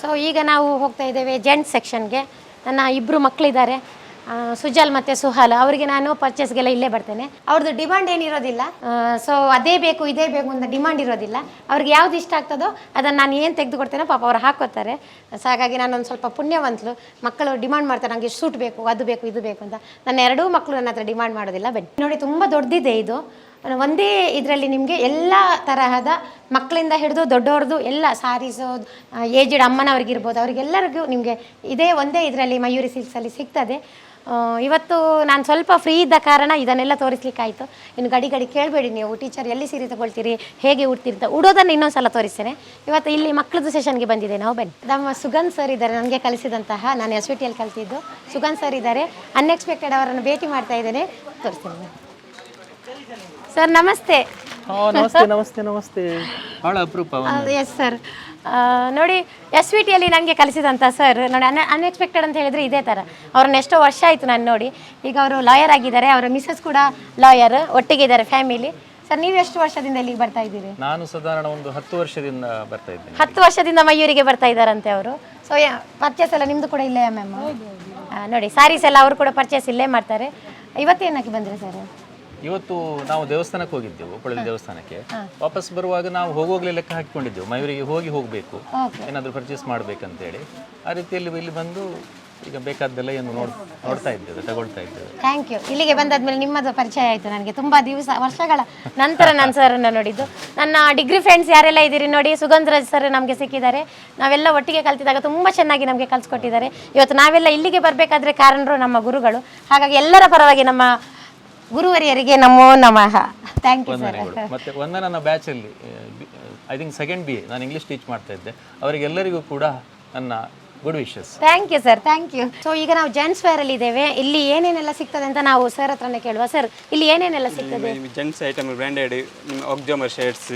So ಈಗ ನಾವು ಹೋಗ್ತಾ ಇದ್ದೇವೆ ಜೆಂಟ್ಸ್ ಸೆಕ್ಷನ್ಗೆ ನನ್ನ ಇಬ್ಬರು ಮಕ್ಕಳಿದ್ದಾರೆ ಸುಜಾಲ್ ಮತ್ತು ಸುಹಾಲ್. ಅವರಿಗೆ ನಾನು ಪರ್ಚೇಸ್ಗೆಲ್ಲ ಇಲ್ಲೇ ಬರ್ತೇನೆ. ಅವ್ರದ್ದು ಡಿಮಾಂಡ್ ಏನಿರೋದಿಲ್ಲ. ಸೊ ಅದೇ ಬೇಕು, ಇದೇ ಬೇಕು ಅಂತ ಡಿಮಾಂಡ್ ಇರೋದಿಲ್ಲ. ಅವ್ರಿಗೆ ಯಾವ್ದು ಇಷ್ಟ ಆಗ್ತದೋ ಅದನ್ನು ನಾನು ಏನು ತೆಗೆದುಕೊಡ್ತೇನೋ ಪಾಪ ಅವ್ರು ಹಾಕೋತಾರೆ. ಸೊ ಹಾಗಾಗಿ ನಾನೊಂದು ಸ್ವಲ್ಪ ಪುಣ್ಯವಂತಲು ಮಕ್ಕಳು ಡಿಮಾಂಡ್ ಮಾಡ್ತಾರೆ. ನನಗೆ ಸೂಟ್ ಬೇಕು, ಅದು ಬೇಕು, ಇದು ಬೇಕು ಅಂತ. ನನ್ನ ಎರಡೂ ಮಕ್ಕಳು ನನ್ನ ಹತ್ರ ಡಿಮಾಂಡ್ ಮಾಡೋದಿಲ್ಲ. ಬನ್ನಿ. ನೋಡಿ, ತುಂಬ ದೊಡ್ಡದಿದೆ ಇದು. ಒಂದೇ ಇದರಲ್ಲಿ ನಿಮಗೆ ಎಲ್ಲ ತರಹದ ಮಕ್ಕಳಿಂದ ಹಿಡಿದು ದೊಡ್ಡವ್ರದ್ದು ಎಲ್ಲ ಸಾರೀಸು ಏಜ್ಡ್ ಅಮ್ಮನವ್ರಿಗಿರ್ಬೋದು, ಅವ್ರಿಗೆಲ್ಲರಿಗೂ ನಿಮಗೆ ಇದೇ ಒಂದೇ ಇದರಲ್ಲಿ ಮಯೂರಿ ಸಿಲ್ಕ್ಸಲ್ಲಿ ಸಿಗ್ತದೆ. ಇವತ್ತು ನಾನು ಸ್ವಲ್ಪ ಫ್ರೀ ಇದ್ದ ಕಾರಣ ಇದನ್ನೆಲ್ಲ ತೋರಿಸ್ಲಿಕ್ಕಾಯಿತು. ಇನ್ನು ಗಡಿ ಗಡಿ ಕೇಳಬೇಡಿ ನೀವು ಟೀಚರ್ ಎಲ್ಲಿ ಸೀರೆ ತಗೊಳ್ತೀರಿ, ಹೇಗೆ ಉಡ್ತೀರಿ ಅಂತ ಉಡೋದನ್ನು ಇನ್ನೊಂದು ಸಲ ತೋರಿಸ್ತೇನೆ. ಇವತ್ತು ಇಲ್ಲಿ ಮಕ್ಕಳದ್ದು ಸೆಷನ್ಗೆ ಬಂದಿದೆ, ನಾವು ಬನ್ನಿ. ನಮ್ಮ ಸುಗನ್ ಸರ್ ಇದ್ದಾರೆ, ನನಗೆ ಕಲಿಸಿದಂತಹ, ನಾನು ಎಸ್ ವಿ ಟಿಯಲ್ಲಿ ಕಲಿತಿದ್ದು. ಸುಗನ್ ಸರ್ ಇದ್ದಾರೆ ಅನ್ಎಕ್ಸ್ಪೆಕ್ಟೆಡ್ ಅವರನ್ನು ಭೇಟಿ ಮಾಡ್ತಾ ಇದ್ದೇನೆ. ತೋರಿಸ್ತೇನೆ. ಸರ್ ನಮಸ್ತೆ. ನಮಸ್ತೆ ನಮಸ್ತೆ ನಮಸ್ತೆ. ಭಾಳ ಅಪರೂಪ ಎಸ್ ಸರ್ ನೋಡಿ ಎಸ್ ವಿ ಟಿಯಲ್ಲಿ ನನಗೆ ಕಲಿಸಿದಂಥ ಸರ್ ನೋಡಿ ಅನ್ ಅನ್ಎಕ್ಸ್ಪೆಕ್ಟೆಡ್ ಅಂತ ಹೇಳಿದರೆ ಇದೇ ಥರ ಅವ್ರನ್ನ ಎಷ್ಟೋ ವರ್ಷ ಆಯಿತು ನಾನು ನೋಡಿ. ಈಗ ಅವರು ಲಾಯರ್ ಆಗಿದ್ದಾರೆ ಅವರ ಮಿಸಸ್ ಕೂಡ ಲಾಯರ್ ಒಟ್ಟಿಗೆ ಇದ್ದಾರೆ ಫ್ಯಾಮಿಲಿ ಸರ್ ನೀವು ಎಷ್ಟು ವರ್ಷದಿಂದ ಇಲ್ಲಿಗೆ ಬರ್ತಾ ಇದ್ದೀರಿ? ನಾನು ಸಾಧಾರಣ ಒಂದು ಹತ್ತು ವರ್ಷದಿಂದ ಬರ್ತಾ ಇದ್ದೀನಿ. ಹತ್ತು ವರ್ಷದಿಂದ ಮಯೂರಿಗೆ ಬರ್ತಾ ಇದ್ದಾರಂತೆ ಅವರು. ಸೊ ಪರ್ಚೇಸ್ ಎಲ್ಲ ನಿಮ್ಮದು ಕೂಡ ಇಲ್ಲೇ ಮ್ಯಾಮ್ ನೋಡಿ ಸಾರೀಸ್ ಎಲ್ಲ ಅವರು ಕೂಡ ಪರ್ಚೇಸ್ ಇಲ್ಲೇ ಮಾಡ್ತಾರೆ. ಇವತ್ತೇನಕ್ಕೆ ಬಂದರೆ ಸರ್ ಇವತ್ತು ನಾವು ದೇವಸ್ಥಾನಕ್ಕೆ ಹೋಗಿದ್ದೆವು ಕೊಳಲಿ ದೇವಸ್ಥಾನಕ್ಕೆ. ವಾಪಸ್ ಬರುವಾಗ ನಾವು ಹೋಗೋಗ್ಲೇ ಲೆಕ್ಕ ಹಾಕಿಕೊಂಡಿದ್ದೆವು. ಮಯೂರಿಗೆ ಹೋಗಿ ಹೋಗಬೇಕು. ಏನಾದರೂ ಪರ್ಚೇಸ್ ಮಾಡ್ಬೇಕಂತೇಳಿ. ಆ ರೀತಿಯಲ್ಲಿ ಇಲ್ಲಿ ಬಂದು ಈಗ ಬೇಕಾದ್ದೆಲ್ಲ ಏನು ನೋಡ್ ನೋಡ್ತಾ ಇದ್ದೇವೆ ತಗೊಳ್ತಾ ಇದ್ದೇವೆ. ಥ್ಯಾಂಕ್ ಯು ಇಲ್ಲಿಗೆ ಬಂದಾದ್ಮೇಲೆ ನಿಮ್ಮದು ಪರಿಚಯ ಆಯಿತು ನನಗೆ. ತುಂಬ ದಿವಸ ವರ್ಷಗಳ ನಂತರ ನಾನು ಸರನ್ನು ನೋಡಿದ್ದು. ನನ್ನ ಡಿಗ್ರಿ ಫ್ರೆಂಡ್ಸ್ ಯಾರೆಲ್ಲ ಇದ್ದೀರಿ ನೋಡಿ ಸುಗಂಧರಾಜ್ ಸರ್ ನಮಗೆ ಸಿಕ್ಕಿದ್ದಾರೆ. ನಾವೆಲ್ಲ ಒಟ್ಟಿಗೆ ಕಲ್ತಿದ್ದಾಗ ತುಂಬ ಚೆನ್ನಾಗಿ ನಮಗೆ ಕಲಿಸ್ಕೊಟ್ಟಿದ್ದಾರೆ. ಇವತ್ತು ನಾವೆಲ್ಲ ಇಲ್ಲಿಗೆ ಬರಬೇಕಾದ್ರೆ ಕಾರಣರು ನಮ್ಮ ಗುರುಗಳು. ಹಾಗಾಗಿ ಎಲ್ಲರ ಪರವಾಗಿ ನಮ್ಮ ಗುರುವರಿಯರಿಗೆ ನಮೋ ನಮಃ. ಥ್ಯಾಂಕ್ ಯು ಸರ್ ವಂದನೆಗಳು. ಮತ್ತೆ ಒಂದ ನನ್ನ ಬ್ಯಾಚಲ್ಲಿ I think second B A ನಾನು ಇಂಗ್ಲೀಷ್ ಟೀಚ್ ಮಾಡ್ತಾ ಇದ್ದೆ. ಅವರಿಗೆಲ್ಲರಿಗೂ ಕೂಡ ನನ್ನ good wishes thank you sir thank you so ಈಗ ನಾವು ಜೆಂಟ್ಸ್ ವೇರ್ ಅಲ್ಲಿ ಇದ್ದೇವೆ. ಇಲ್ಲಿ ಏನೇನೆಲ್ಲ ಸಿಗ್ತದೆ ಅಂತ ನಾವು ಸರ್ ಹತ್ರನೇ ಕೇಳುವ. ಸರ್ ಇಲ್ಲಿ ಏನೇನೆಲ್ಲ ಸಿಗ್ತದೆ? ಜೆಂಟ್ಸ್ ಐಟಮ್ ಬ್ರ್ಯಾಂಡೆಡ್ ಒಗ್ಜಾಮರ್ ಶರ್ಟ್ಸ್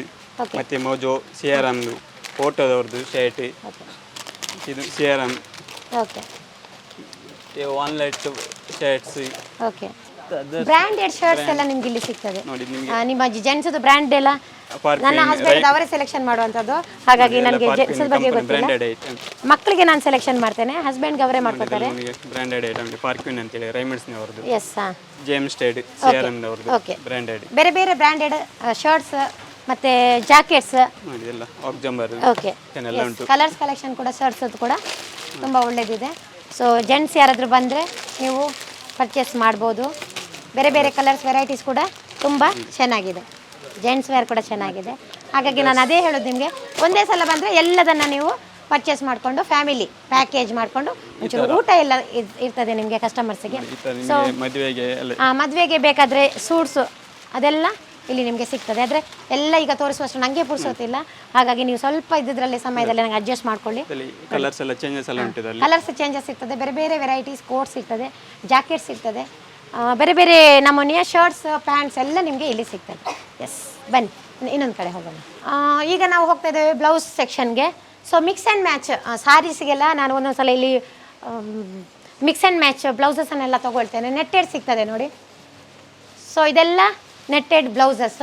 ಮತ್ತೆ ಮೋಜೋ ಸಿಯಾರಾಮ್ದು ಫೋಟೋದವ್ರದ್ದು ಶರ್ಟ್ ಇದು ಸಿಯಾರಾಮ್ ಓಕೆ ಆನ್ಲೈಟ್ ಶರ್ಟ್ಸ್ ಓಕೆ ಬ್ರ್ಯಾಂಡೆಡ್ ಶರ್ಟ್ಸ್ ಎಲ್ಲ ನಿಮ್ಗೆ ಇಲ್ಲಿ ಸಿಗ್ತದೆ. ಆ, ನಿಮ್ಮ ಜೆಂಟ್ಸ್ ಬ್ರ್ಯಾಂಡ್ ಎಲ್ಲ ನನ್ನ ಹಸ್ಬೆಂಡ್ ಅವರೇ ಸೆಲೆಕ್ಷನ್ ಮಾಡುವಂಥದ್ದು. ಹಾಗಾಗಿ ನನಗೆ ಜೆಂಟ್ಸ್ ಬಗ್ಗೆ ಗೊತ್ತಿಲ್ಲ. ಬ್ರ್ಯಾಂಡೆಡ್ ಐಟಮ್ ಮಕ್ಕಳಿಗೆ ನಾನು ಸೆಲೆಕ್ಷನ್ ಮಾಡ್ತೇನೆ ಹಸ್ಬೆಂಡ್ಗೆ ಅವರೇ ಮಾಡ್ಕೊತಾರೆ ನಿಮಗೆ ಬ್ರ್ಯಾಂಡೆಡ್ ಐಟಮ್ ಪಾರ್ಕ್ವಿನ್ ಅಂತೇಳಿ ರೈಮಂಡ್ಸ್ನವ್ರದ್ದು ಎಸ್ ಹಾಂ. ಜೇಮ್ಸ್ ಸ್ಟೇಡ್ ಓಕೆ ಬ್ರ್ಯಾಂಡೆಡ್ ಬೇರೆ ಬೇರೆ ಬ್ರ್ಯಾಂಡೆಡ್ ಶರ್ಟ್ಸ್ ಮತ್ತೆ ಜಾಕೆಟ್ಸ್ ಒಗ್ಜಾಂಬರ್ ಓಕೆ ಎಲ್ಲ ಉಂಟು. ಕಲರ್ಸ್ ಕಲೆಕ್ಷನ್ ಕೂಡ ಶರ್ಟ್ಸ್ ಕೂಡ ತುಂಬ ಒಳ್ಳೇದಿದೆ. ಸೊ ಜೆಂಟ್ಸ್ ಯಾರಾದರೂ ಬಂದರೆ ನೀವು ಪರ್ಚೇಸ್ ಮಾಡ್ಬೋದು. ಬೇರೆ ಬೇರೆ ಕಲರ್ಸ್ ವೆರೈಟೀಸ್ ಕೂಡ ತುಂಬ ಚೆನ್ನಾಗಿದೆ. ಜೆಂಟ್ಸ್ ವೇರ್ ಕೂಡ ಚೆನ್ನಾಗಿದೆ. ಹಾಗಾಗಿ ನಾನು ಅದೇ ಹೇಳೋದು ನಿಮಗೆ ಒಂದೇ ಸಲ ಬಂದರೆ ಎಲ್ಲದನ್ನು ನೀವು ಪರ್ಚೇಸ್ ಮಾಡಿಕೊಂಡು ಫ್ಯಾಮಿಲಿ ಪ್ಯಾಕೇಜ್ ಮಾಡಿಕೊಂಡು ಒಂಚೂರು ಊಟ ಎಲ್ಲ ಇರ್ತದೆ ನಿಮಗೆ ಕಸ್ಟಮರ್ಸಿಗೆ ಸೊ ಮದುವೆಗೆ ಎಲ್ಲ ಆ, ಮದುವೆಗೆ ಬೇಕಾದರೆ ಸೂಟ್ಸು ಅದೆಲ್ಲ ಇಲ್ಲಿ ನಿಮಗೆ ಸಿಗ್ತದೆ. ಆದರೆ ಎಲ್ಲ ಈಗ ತೋರಿಸುವಷ್ಟು ನನಗೆ ಪುರ್ಸೋತಿಲ್ಲ. ಹಾಗಾಗಿ ನೀವು ಸ್ವಲ್ಪ ಇದ್ರಲ್ಲಿ ಸಮಯದಲ್ಲಿ ನನಗೆ ಅಡ್ಜಸ್ಟ್ ಮಾಡ್ಕೊಳ್ಳಿ. ಕಲರ್ಸ್ ಎಲ್ಲ ಚೇಂಜಸ್ ಎಲ್ಲ ಉಂಟು ಕಲರ್ಸ್ ಚೇಂಜಸ್ ಇರ್ತದೆ. ಬೇರೆ ಬೇರೆ ವೆರೈಟೀಸ್ ಕೋಟ್ಸ್ ಇರ್ತದೆ ಜಾಕೆಟ್ಸ್ ಆ, ಬೇರೆ ಬೇರೆ ನಮೂನೆಯ ಶರ್ಟ್ಸ್ ಪ್ಯಾಂಟ್ಸ್ ಎಲ್ಲ ನಿಮಗೆ ಇಲ್ಲಿ ಸಿಗ್ತದೆ. ಎಸ್ ಬನ್ನಿ, ಇನ್ನೊಂದು ಕಡೆ ಹೋಗೋಣ. ಈಗ ನಾವು ಹೋಗ್ತಾ ಇದ್ದೇವೆ ಬ್ಲೌಸ್ ಸೆಕ್ಷನ್ಗೆ ಸೊ ಮಿಕ್ಸ್ ಆ್ಯಂಡ್ ಮ್ಯಾಚ್ ಸಾರೀಸ್ಗೆಲ್ಲ ನಾನು ಒಂದೊಂದು ಸಲ ಇಲ್ಲಿ ಮಿಕ್ಸ್ ಆ್ಯಂಡ್ ಮ್ಯಾಚ್ ಬ್ಲೌಸಸನ್ನೆಲ್ಲ ತೊಗೊಳ್ತೇನೆ. ನೆಟ್ಟೆಡ್ ಸಿಗ್ತದೆ ನೋಡಿ. ಸೊ ಇದೆಲ್ಲ ನೆಟ್ಟೆಡ್ ಬ್ಲೌಸಸ್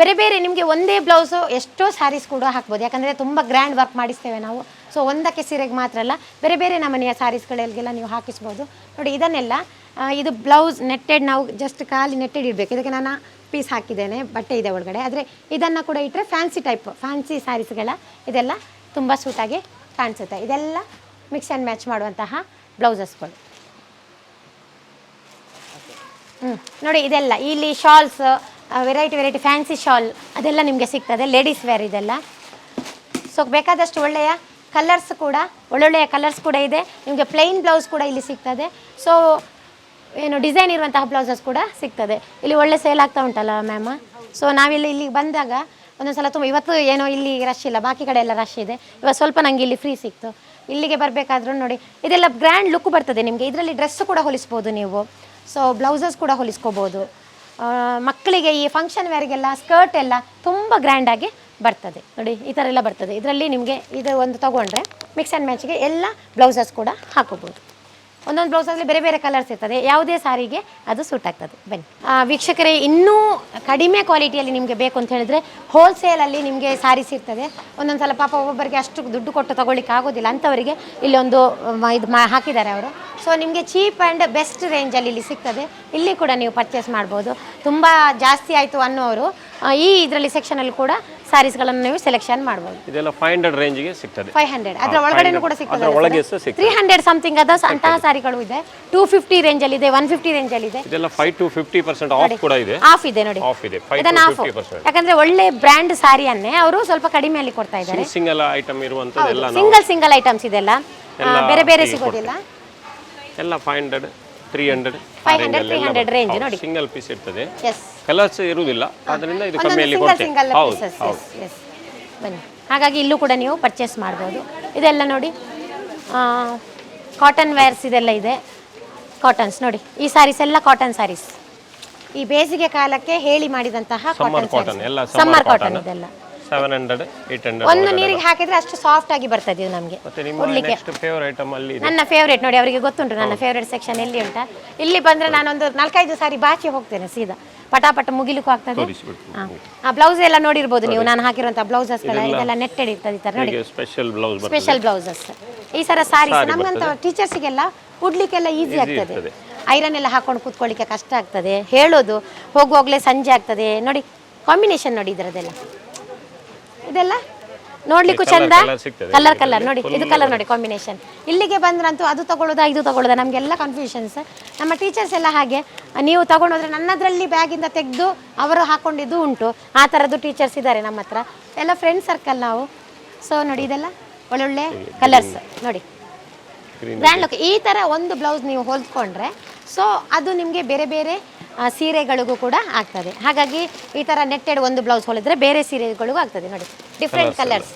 ಬೇರೆ ಬೇರೆ ನಿಮಗೆ ಒಂದೇ ಬ್ಲೌಸು ಎಷ್ಟೋ ಸ್ಯಾರೀಸ್ ಕೂಡ ಹಾಕ್ಬೋದು. ಯಾಕಂದರೆ ತುಂಬ ಗ್ರ್ಯಾಂಡ್ ವರ್ಕ್ ಮಾಡಿಸ್ತೇವೆ ನಾವು. ಸೊ ಒಂದಕ್ಕೆ ಸೀರೆಗೆ ಮಾತ್ರ ಅಲ್ಲ, ಬೇರೆ ಬೇರೆ ನಮನೆಯ ಸ್ಯಾರೀಸ್ಗಳಿಗೆಲ್ಲ ನೀವು ಹಾಕಿಸ್ಬೋದು. ನೋಡಿ, ಇದನ್ನೆಲ್ಲ ಇದು ಬ್ಲೌಸ್ ನೆಟ್ಟೆಡ್ ನಾವು ಜಸ್ಟ್ ಖಾಲಿ ನೆಟ್ಟೆಡ್ ಇಡಬೇಕು. ಇದಕ್ಕೆ ನಾನು ಪೀಸ್ ಹಾಕಿದ್ದೇನೆ, ಬಟ್ಟೆ ಇದೆ ಒಳಗಡೆ. ಆದರೆ ಇದನ್ನು ಕೂಡ ಇಟ್ಟರೆ ಫ್ಯಾನ್ಸಿ ಟೈಪ್ ಫ್ಯಾನ್ಸಿ ಸ್ಯಾರೀಸ್ಗಳ ಇದೆಲ್ಲ ತುಂಬ ಸೂಟಾಗಿ ಕಾಣಿಸುತ್ತೆ. ಇದೆಲ್ಲ ಮಿಕ್ಸ್ ಆ್ಯಂಡ್ ಮ್ಯಾಚ್ ಮಾಡುವಂತಹ ಬ್ಲೌಸಸ್ಗಳು ಹ್ಞೂ ನೋಡಿ, ಇದೆಲ್ಲ, ಇಲ್ಲಿ shawls variety variety fancy shawl ಅದೆಲ್ಲ ನಿಮಗೆ ಸಿಗ್ತದೆ. ಲೇಡೀಸ್ ವೇರ್ ಇದೆಲ್ಲ. ಸೊ ಬೇಕಾದಷ್ಟು ಒಳ್ಳೆಯ ಕಲರ್ಸ್ ಕೂಡ, ಒಳ್ಳೊಳ್ಳೆಯ ಕಲರ್ಸ್ ಕೂಡ ಇದೆ. ನಿಮಗೆ ಪ್ಲೈನ್ ಬ್ಲೌಸ್ ಕೂಡ ಇಲ್ಲಿ ಸಿಗ್ತದೆ. ಸೊ ಏನು ಡಿಸೈನ್ ಇರುವಂತಹ ಬ್ಲೌಸಸ್ ಕೂಡ ಸಿಗ್ತದೆ. ಇಲ್ಲಿ ಒಳ್ಳೆ ಸೇಲ್ ಆಗ್ತಾ ಉಂಟಲ್ಲ ಮ್ಯಾಮ್ ಸೊ ನಾವಿಲ್ಲಿ ಇಲ್ಲಿಗೆ ಬಂದಾಗ ಒಂದೊಂದು ಸಲ ತುಂಬ, ಇವತ್ತು ಏನೋ ಇಲ್ಲಿ ರಶ್ ಇಲ್ಲ, ಬಾಕಿ ಕಡೆ ಎಲ್ಲ ರಶ್ ಇದೆ. ಇವಾಗ ಸ್ವಲ್ಪ ನನಗೆ ಇಲ್ಲಿ ಫ್ರೀ ಸಿಕ್ತು. ಇಲ್ಲಿಗೆ ಬರಬೇಕಾದ್ರೂ ನೋಡಿ, ಇದೆಲ್ಲ ಗ್ರ್ಯಾಂಡ್ ಲುಕ್ ಬರ್ತದೆ ನಿಮಗೆ. ಇದರಲ್ಲಿ ಡ್ರೆಸ್ ಕೂಡ ಹೊಲಿಸ್ಬೋದು ನೀವು. ಸೊ ಬ್ಲೌಸಸ್ ಕೂಡ ಹೊಲಿಸ್ಕೋಬೋದು. ಮಕ್ಕಳಿಗೆ ಈ ಫಂಕ್ಷನ್ ವೇರ್ಗೆಲ್ಲ ಸ್ಕರ್ಟ್ ಎಲ್ಲ ತುಂಬ ಗ್ರ್ಯಾಂಡಾಗಿ ಬರ್ತದೆ. ನೋಡಿ, ಈ ಥರ ಎಲ್ಲ ಬರ್ತದೆ. ಇದರಲ್ಲಿ ನಿಮಗೆ ಇದು ಒಂದು ತೊಗೊಂಡ್ರೆ ಮಿಕ್ಸ್ ಆ್ಯಂಡ್ ಮ್ಯಾಚಿಗೆ ಎಲ್ಲ ಬ್ಲೌಸಸ್ ಕೂಡ ಹಾಕೋಬೋದು. ಒಂದೊಂದು ಬ್ಲೌಸಲ್ಲಿ ಬೇರೆ ಬೇರೆ ಕಲರ್ಸ್ ಇರ್ತದೆ. ಯಾವುದೇ ಸಾರಿಗೆ ಅದು ಸೂಟ್ ಆಗ್ತದೆ. ಬನ್ನಿ. ವೀಕ್ಷಕರೇ, ಇನ್ನೂ ಕಡಿಮೆ ಕ್ವಾಲಿಟಿಯಲ್ಲಿ ನಿಮಗೆ ಬೇಕು ಅಂತ ಹೇಳಿದ್ರೆ ಹೋಲ್ಸೇಲಲ್ಲಿ ನಿಮಗೆ ಸಾರೀಸ್ ಇರ್ತದೆ. ಒಂದೊಂದು ಸಲ ಪಾಪ ಒಬ್ಬೊಬ್ಬರಿಗೆ ಅಷ್ಟು ದುಡ್ಡು ಕೊಟ್ಟು ತಗೊಳ್ಳಿಕ್ಕೆ ಆಗೋದಿಲ್ಲ. ಅಂಥವರಿಗೆ ಇಲ್ಲೊಂದು ಇದು ಮಾ, ಹಾಕಿದ್ದಾರೆ ಅವರು. ಸೊ ನಿಮಗೆ ಚೀಪ್ ಆ್ಯಂಡ್ ಬೆಸ್ಟ್ ರೇಂಜಲ್ಲಿ ಇಲ್ಲಿ ಸಿಗ್ತದೆ. ಇಲ್ಲಿ ಕೂಡ ನೀವು ಪರ್ಚೇಸ್ ಮಾಡ್ಬೋದು. ತುಂಬ ಜಾಸ್ತಿ ಆಯಿತು ಅನ್ನೋರು ಈ ಇದರಲ್ಲಿ ಸೆಕ್ಷನಲ್ಲಿ ಕೂಡ ಸ್ಯಾರೀಸ್ಗಳನ್ನು ನೀವು ಸೆಲೆಕ್ಷನ್ ಮಾಡ್ಬೋದು. ಇದೆಲ್ಲ ಫೈವ್ ಹಂಡ್ರೆಡ್ ರೇಂಜ್ಗೆ ಸಿಗ್ತದೆ. ಫೈವ್ ಹಂಡ್ರೆಡ್ ಅದರ ಒಳಗಡೆನೂ ಕೂಡ ಸಿಗ್ತದೆ ಅದರ ಒಳಗೆ ಸಹ ಸಿಗ್ತದೆ. ತ್ರೀ ಹಂಡ್ರೆಡ್ ಸಮಥಿಂಗ್ ಅದ ಅಂತಹ ಸಾರಿಗಳು ಇದೆ. ಟೂ ಫಿಫ್ಟಿ ರೇಂಜಲ್ಲಿ ಇದೆ ಒನ್ ಫಿಫ್ಟಿ ರೇಂಜಲ್ಲಿ ಇದೆ. ಇದೆಲ್ಲ five to fifty percent off ಕೂಡ ಇದೆ. ಆಫ್ ಇದೆ ನೋಡಿ. ಆಫ್ ಇದೆ ಫೈವ್ ಇದನ್ನ ಟು ಆಫ್ ಫಿಫ್ಟಿ ಪರ್ಸೆಂಟ್ ಯಾಕಂದ್ರೆ ಒಳ್ಳೆ ಬ್ರ್ಯಾಂಡ್ ಸಾರಿಯನ್ನೇ ಅವರು ಸ್ವಲ್ಪ ಕಡಿಮೆಯಲ್ಲಿ ಕೊಡ್ತಾ ಇದ್ದಾರೆ. ಸಿಂಗಲ್ ಐಟಮ್ ಇರುವಂಥದ್ದೆಲ್ಲ ಎಲ್ಲ ಸಿಂಗಲ್ ಸಿಂಗಲ್ ಐಟಮ್ಸ್ ಇದೆಲ್ಲ. ಬೇರೆ ಬೇರೆ ಸಿಗೋದಿಲ್ಲ. ಎಲ್ಲ five hundred three hundred three hundred range ನೋಡಿ. ಸಿಂಗಲ್ ಪೀಸ್ ಇರ್ತದೆ. ಕಲರ್ಸ್ ಇರುವುದಿಲ್ಲ ಅದರಿಂದ ಇದು ಕಮ್ಮಿಯಲ್ಲಿ ಕೊಡ್ತೇವೆ. ಹೌದು ಬನ್ನಿ. ಹಾಗಾಗಿ ಇಲ್ಲೂ ಕೂಡ ನೀವು ಪರ್ಚೇಸ್ ಮಾಡ್ಬೋದು. ಇದೆಲ್ಲ ನೋಡಿ ಕಾಟನ್ ವೇರ್ಸ್ ಇದೆಲ್ಲ ಇದೆ. ಕಾಟನ್ಸ್ ನೋಡಿ ಈ ಸಾರೀಸ್ ಎಲ್ಲ ಕಾಟನ್ ಸಾರೀಸ್ ಈ ಬೇಸಿಗೆ ಕಾಲಕ್ಕೆ ಹೇಳಿ ಮಾಡಿದಂತಹ ಸಮ್ಮರ್ ಕಾಟನ್ ಸಮ್ಮರ್ ಕಾಟನ್ ಇದೆಲ್ಲ. ಸೆವೆನ್ ಹಂಡ್ರೆಡ್ ಏಟ್ ಒಂದು ನೀರಿಗೆ ಹಾಕಿದ್ರೆ ಅಷ್ಟು ಸಾಫ್ಟ್ ಆಗಿ ಬರ್ತದೆ ಇದು ನಮಗೆ ಮತ್ತೆ ನಿಮ್ಮ ನೆಕ್ಸ್ಟ್ ಫೇವರ್ ಐಟಮ್ ಅಲ್ಲಿ ಇದೆ. ನನ್ನ ಫೇವ್ರೇಟ್ ನೋಡಿ ಅವರಿಗೆ ಗೊತ್ತುಂಟು ನನ್ನ ಫೇವ್ರೇಟ್ ಸೆಕ್ಷನ್ ಎಲ್ಲಿ ಉಂಟಾ ಇಲ್ಲಿ ಬಂದ್ರೆ ನಾನೊಂದು ನಾಲ್ಕೈದು ಸಾರಿ ಬಾಚಿ ಹೋಗ್ತೇನೆ ಸೀದಾ. ಪಟಾಪಟ ಮುಗಿಲಿಕ್ಕೂ ಆಗ್ತದೆ. ತೋರಿಸ್ಬಿಡ್ತೀನಿ. ಆ ಬ್ಲೌಸ್ ಎಲ್ಲ ನೋಡಿರ್ಬೋದು ನೀವು ನಾನು ಹಾಕಿರುವಂತಹ ಬ್ಲೌಸಸ್ ಇದೆಲ್ಲ ನೆಟ್ಟೆಡ್ ಇರ್ತದೆ ಈ ತರ ನೋಡಿ. ಹೀಗೆ ಸ್ಪೆಷಲ್ ಬ್ಲೌಸ್ ಬರ್ತದೆ. ಸ್ಪೆಷಲ್ ಬ್ಲೌಸಸ್ ಈ ಸರ ಸಾರೀಸ್ ನಮ್ಗಂತ ಟೀಚರ್ಸಿಗೆಲ್ಲ ಉಡ್ಲಿಕ್ಕೆಲ್ಲ ಈಸಿ ಆಗ್ತದೆ. ಐರನ್ ಎಲ್ಲ ಹಾಕೊಂಡು ಕೂತ್ಕೊಳ್ಳಿಕ್ಕೆ ಕಷ್ಟ ಆಗ್ತದೆ. ಹೇಳೋದು ಹೋಗುವಾಗಲೇ ಸಂಜೆ ಆಗ್ತದೆ. ನೋಡಿ ಕಾಂಬಿನೇಷನ್ ನೋಡಿ ಇದರದೆಲ್ಲ ಇದೆಲ್ಲ? ನೋಡ್ಲಿಕ್ಕೂ ಚಂದ? ಕಲರ್ ಕಲರ್ ನೋಡಿ ಇದು ಕಲರ್ ನೋಡಿ ಕಾಂಬಿನೇಷನ್ ಇಲ್ಲಿಗೆ ಬಂದ್ರಂತೂ ಅದು ತಗೊಳ್ಳೋದಾ ಇದು ತಗೊಳ್ಳೋದಾ? ನಮಗೆಲ್ಲ ಕನ್ಫ್ಯೂಷನ್ಸ್ ನಮ್ಮ ಟೀಚರ್ಸ್ ಎಲ್ಲ ಹಾಗೆ. ನೀವು ತಗೊಂಡೋದ್ರೆ ನನ್ನದ್ರಲ್ಲಿ ಬ್ಯಾಗಿಂದ ತೆಗೆದು ಅವರು ಹಾಕೊಂಡಿದ್ದು ಉಂಟು. ಆ ಥರದ್ದು ಟೀಚರ್ಸ್ ಇದ್ದಾರೆ ನಮ್ಮ ಹತ್ರ. ಎಲ್ಲ ಫ್ರೆಂಡ್ ಸರ್ಕಲ್ ನಾವು. ಸೊ ನೋಡಿ ಇದೆಲ್ಲ? ಒಳ್ಳೊಳ್ಳೆ ಕಲರ್ಸ್ ನೋಡಿ. ಗ್ರ್ಯಾಂಡ್ ಲುಕ್ ಈ ಥರ ಒಂದು ಬ್ಲೌಸ್ ನೀವು ಹೊಲ್ದ್ಕೊಂಡ್ರೆ ಸೊ ಅದು ನಿಮಗೆ ಬೇರೆ ಬೇರೆ ಸೀರೆಗಳಿಗೂ ಕೂಡ ಆಗ್ತದೆ. ಹಾಗಾಗಿ ಈ ಥರ ನೆಟ್ಟೆಡ್ ಒಂದು ಬ್ಲೌಸ್ ಹೊಲಿದ್ರೆ ಬೇರೆ ಸೀರೆಗಳಿಗೂ ಆಗ್ತದೆ ನೋಡಿ. ಡಿಫ್ರೆಂಟ್ ಕಲರ್ಸ್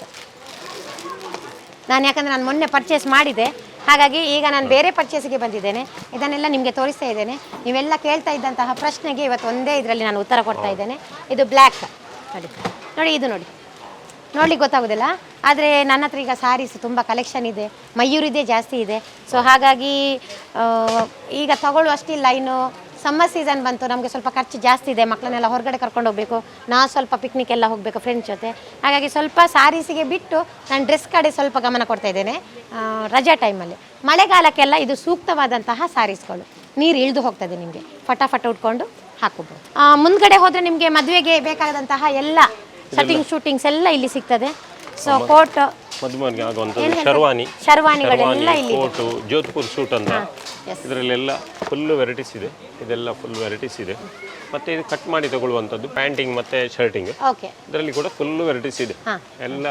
ನಾನು ಯಾಕಂದರೆ ನಾನು ಮೊನ್ನೆ ಪರ್ಚೇಸ್ ಮಾಡಿದೆ. ಹಾಗಾಗಿ ಈಗ ನಾನು ಬೇರೆ ಪರ್ಚೇಸಿಗೆ ಬಂದಿದ್ದೇನೆ. ಇದನ್ನೆಲ್ಲ ನಿಮಗೆ ತೋರಿಸ್ತಾ ಇದ್ದೇನೆ. ನೀವೆಲ್ಲ ಕೇಳ್ತಾ ಇದ್ದಂತಹ ಪ್ರಶ್ನೆಗೆ ಇವತ್ತು ಒಂದೇ ಇದರಲ್ಲಿ ನಾನು ಉತ್ತರ ಕೊಡ್ತಾ ಇದ್ದೇನೆ. ಇದು ಬ್ಲ್ಯಾಕ್ ನೋಡಿ. ನೋಡಿ ಇದು ನೋಡಿ. ನೋಡಿ ಗೊತ್ತಾಗೋದಿಲ್ಲ. ಆದರೆ ನನ್ನ ಹತ್ರ ಈಗ ಸಾರೀಸ್ ತುಂಬ ಕಲೆಕ್ಷನ್ ಇದೆ. ಮಯೂರಿದೆ ಜಾಸ್ತಿ ಇದೆ. ಸೊ ಹಾಗಾಗಿ ಈಗ ತಗೊಳ್ಳುವಷ್ಟಿಲ್ಲ ಇನ್ನು. ಸಮ್ಮರ್ ಸೀಸನ್ ಬಂತು ನಮಗೆ ಸ್ವಲ್ಪ ಖರ್ಚು ಜಾಸ್ತಿ ಇದೆ ಮಕ್ಕಳನ್ನೆಲ್ಲ ಹೊರಗಡೆ ಕರ್ಕೊಂಡು ಹೋಗಬೇಕು. ನಾನು ಸ್ವಲ್ಪ ಪಿಕ್ನಿಕ್ ಎಲ್ಲ ಹೋಗಬೇಕು ಫ್ರೆಂಡ್ಸ್ ಜೊತೆ. ಹಾಗಾಗಿ ಸ್ವಲ್ಪ ಸಾರೀಸಿಗೆ ಬಿಟ್ಟು ನಾನು ಡ್ರೆಸ್ ಕಡೆ ಸ್ವಲ್ಪ ಗಮನ ಕೊಡ್ತಾ ಇದ್ದೇನೆ. ರಜಾ ಟೈಮಲ್ಲಿ ಮಳೆಗಾಲಕ್ಕೆಲ್ಲ ಇದು ಸೂಕ್ತವಾದಂತಹ ಸಾರೀಸ್ಗಳು. ನೀರು ಇಳಿದು ಹೋಗ್ತದೆ ನಿಮಗೆ. ಫಟಾಫಟ ಉಟ್ಕೊಂಡು ಹಾಕೋಬಹುದು ಮುಂದ್ಗಡೆ ಹೋದರೆ ನಿಮಗೆ ಮದುವೆಗೆ ಬೇಕಾದಂತಹ ಎಲ್ಲ ಶಟಿಂಗ್ ಶೂಟಿಂಗ್ಸ್ ಎಲ್ಲ ಇಲ್ಲಿ ಸಿಗ್ತದೆ. So coat sherwani. ಶರ್ವಾನಿಗಳೆಲ್ಲ ಇಲ್ಲಿ ಜೋಧ್ಪುರ್ ಸೂಟ್ ಅಂತ. ಇದರಲ್ಲೆಲ್ಲ ಫುಲ್ ವೆರೈಟೀಸ್ ಇದೆ. ಇದೆಲ್ಲ ಫುಲ್ ವೆರೈಟೀಸ್ ಇದೆ. ಮತ್ತೆ ಇದು ಕಟ್ ಮಾಡಿ ತಗೊಳ್ಳುವಂಥದ್ದು ಪ್ಯಾಂಟಿಂಗ್ ಮತ್ತೆ ಶರ್ಟಿಂಗ್ ಓಕೆ ಇದರಲ್ಲಿ ಕೂಡ ಫುಲ್ ವೆರೈಟೀಸ್ ಇದೆ. ಎಲ್ಲ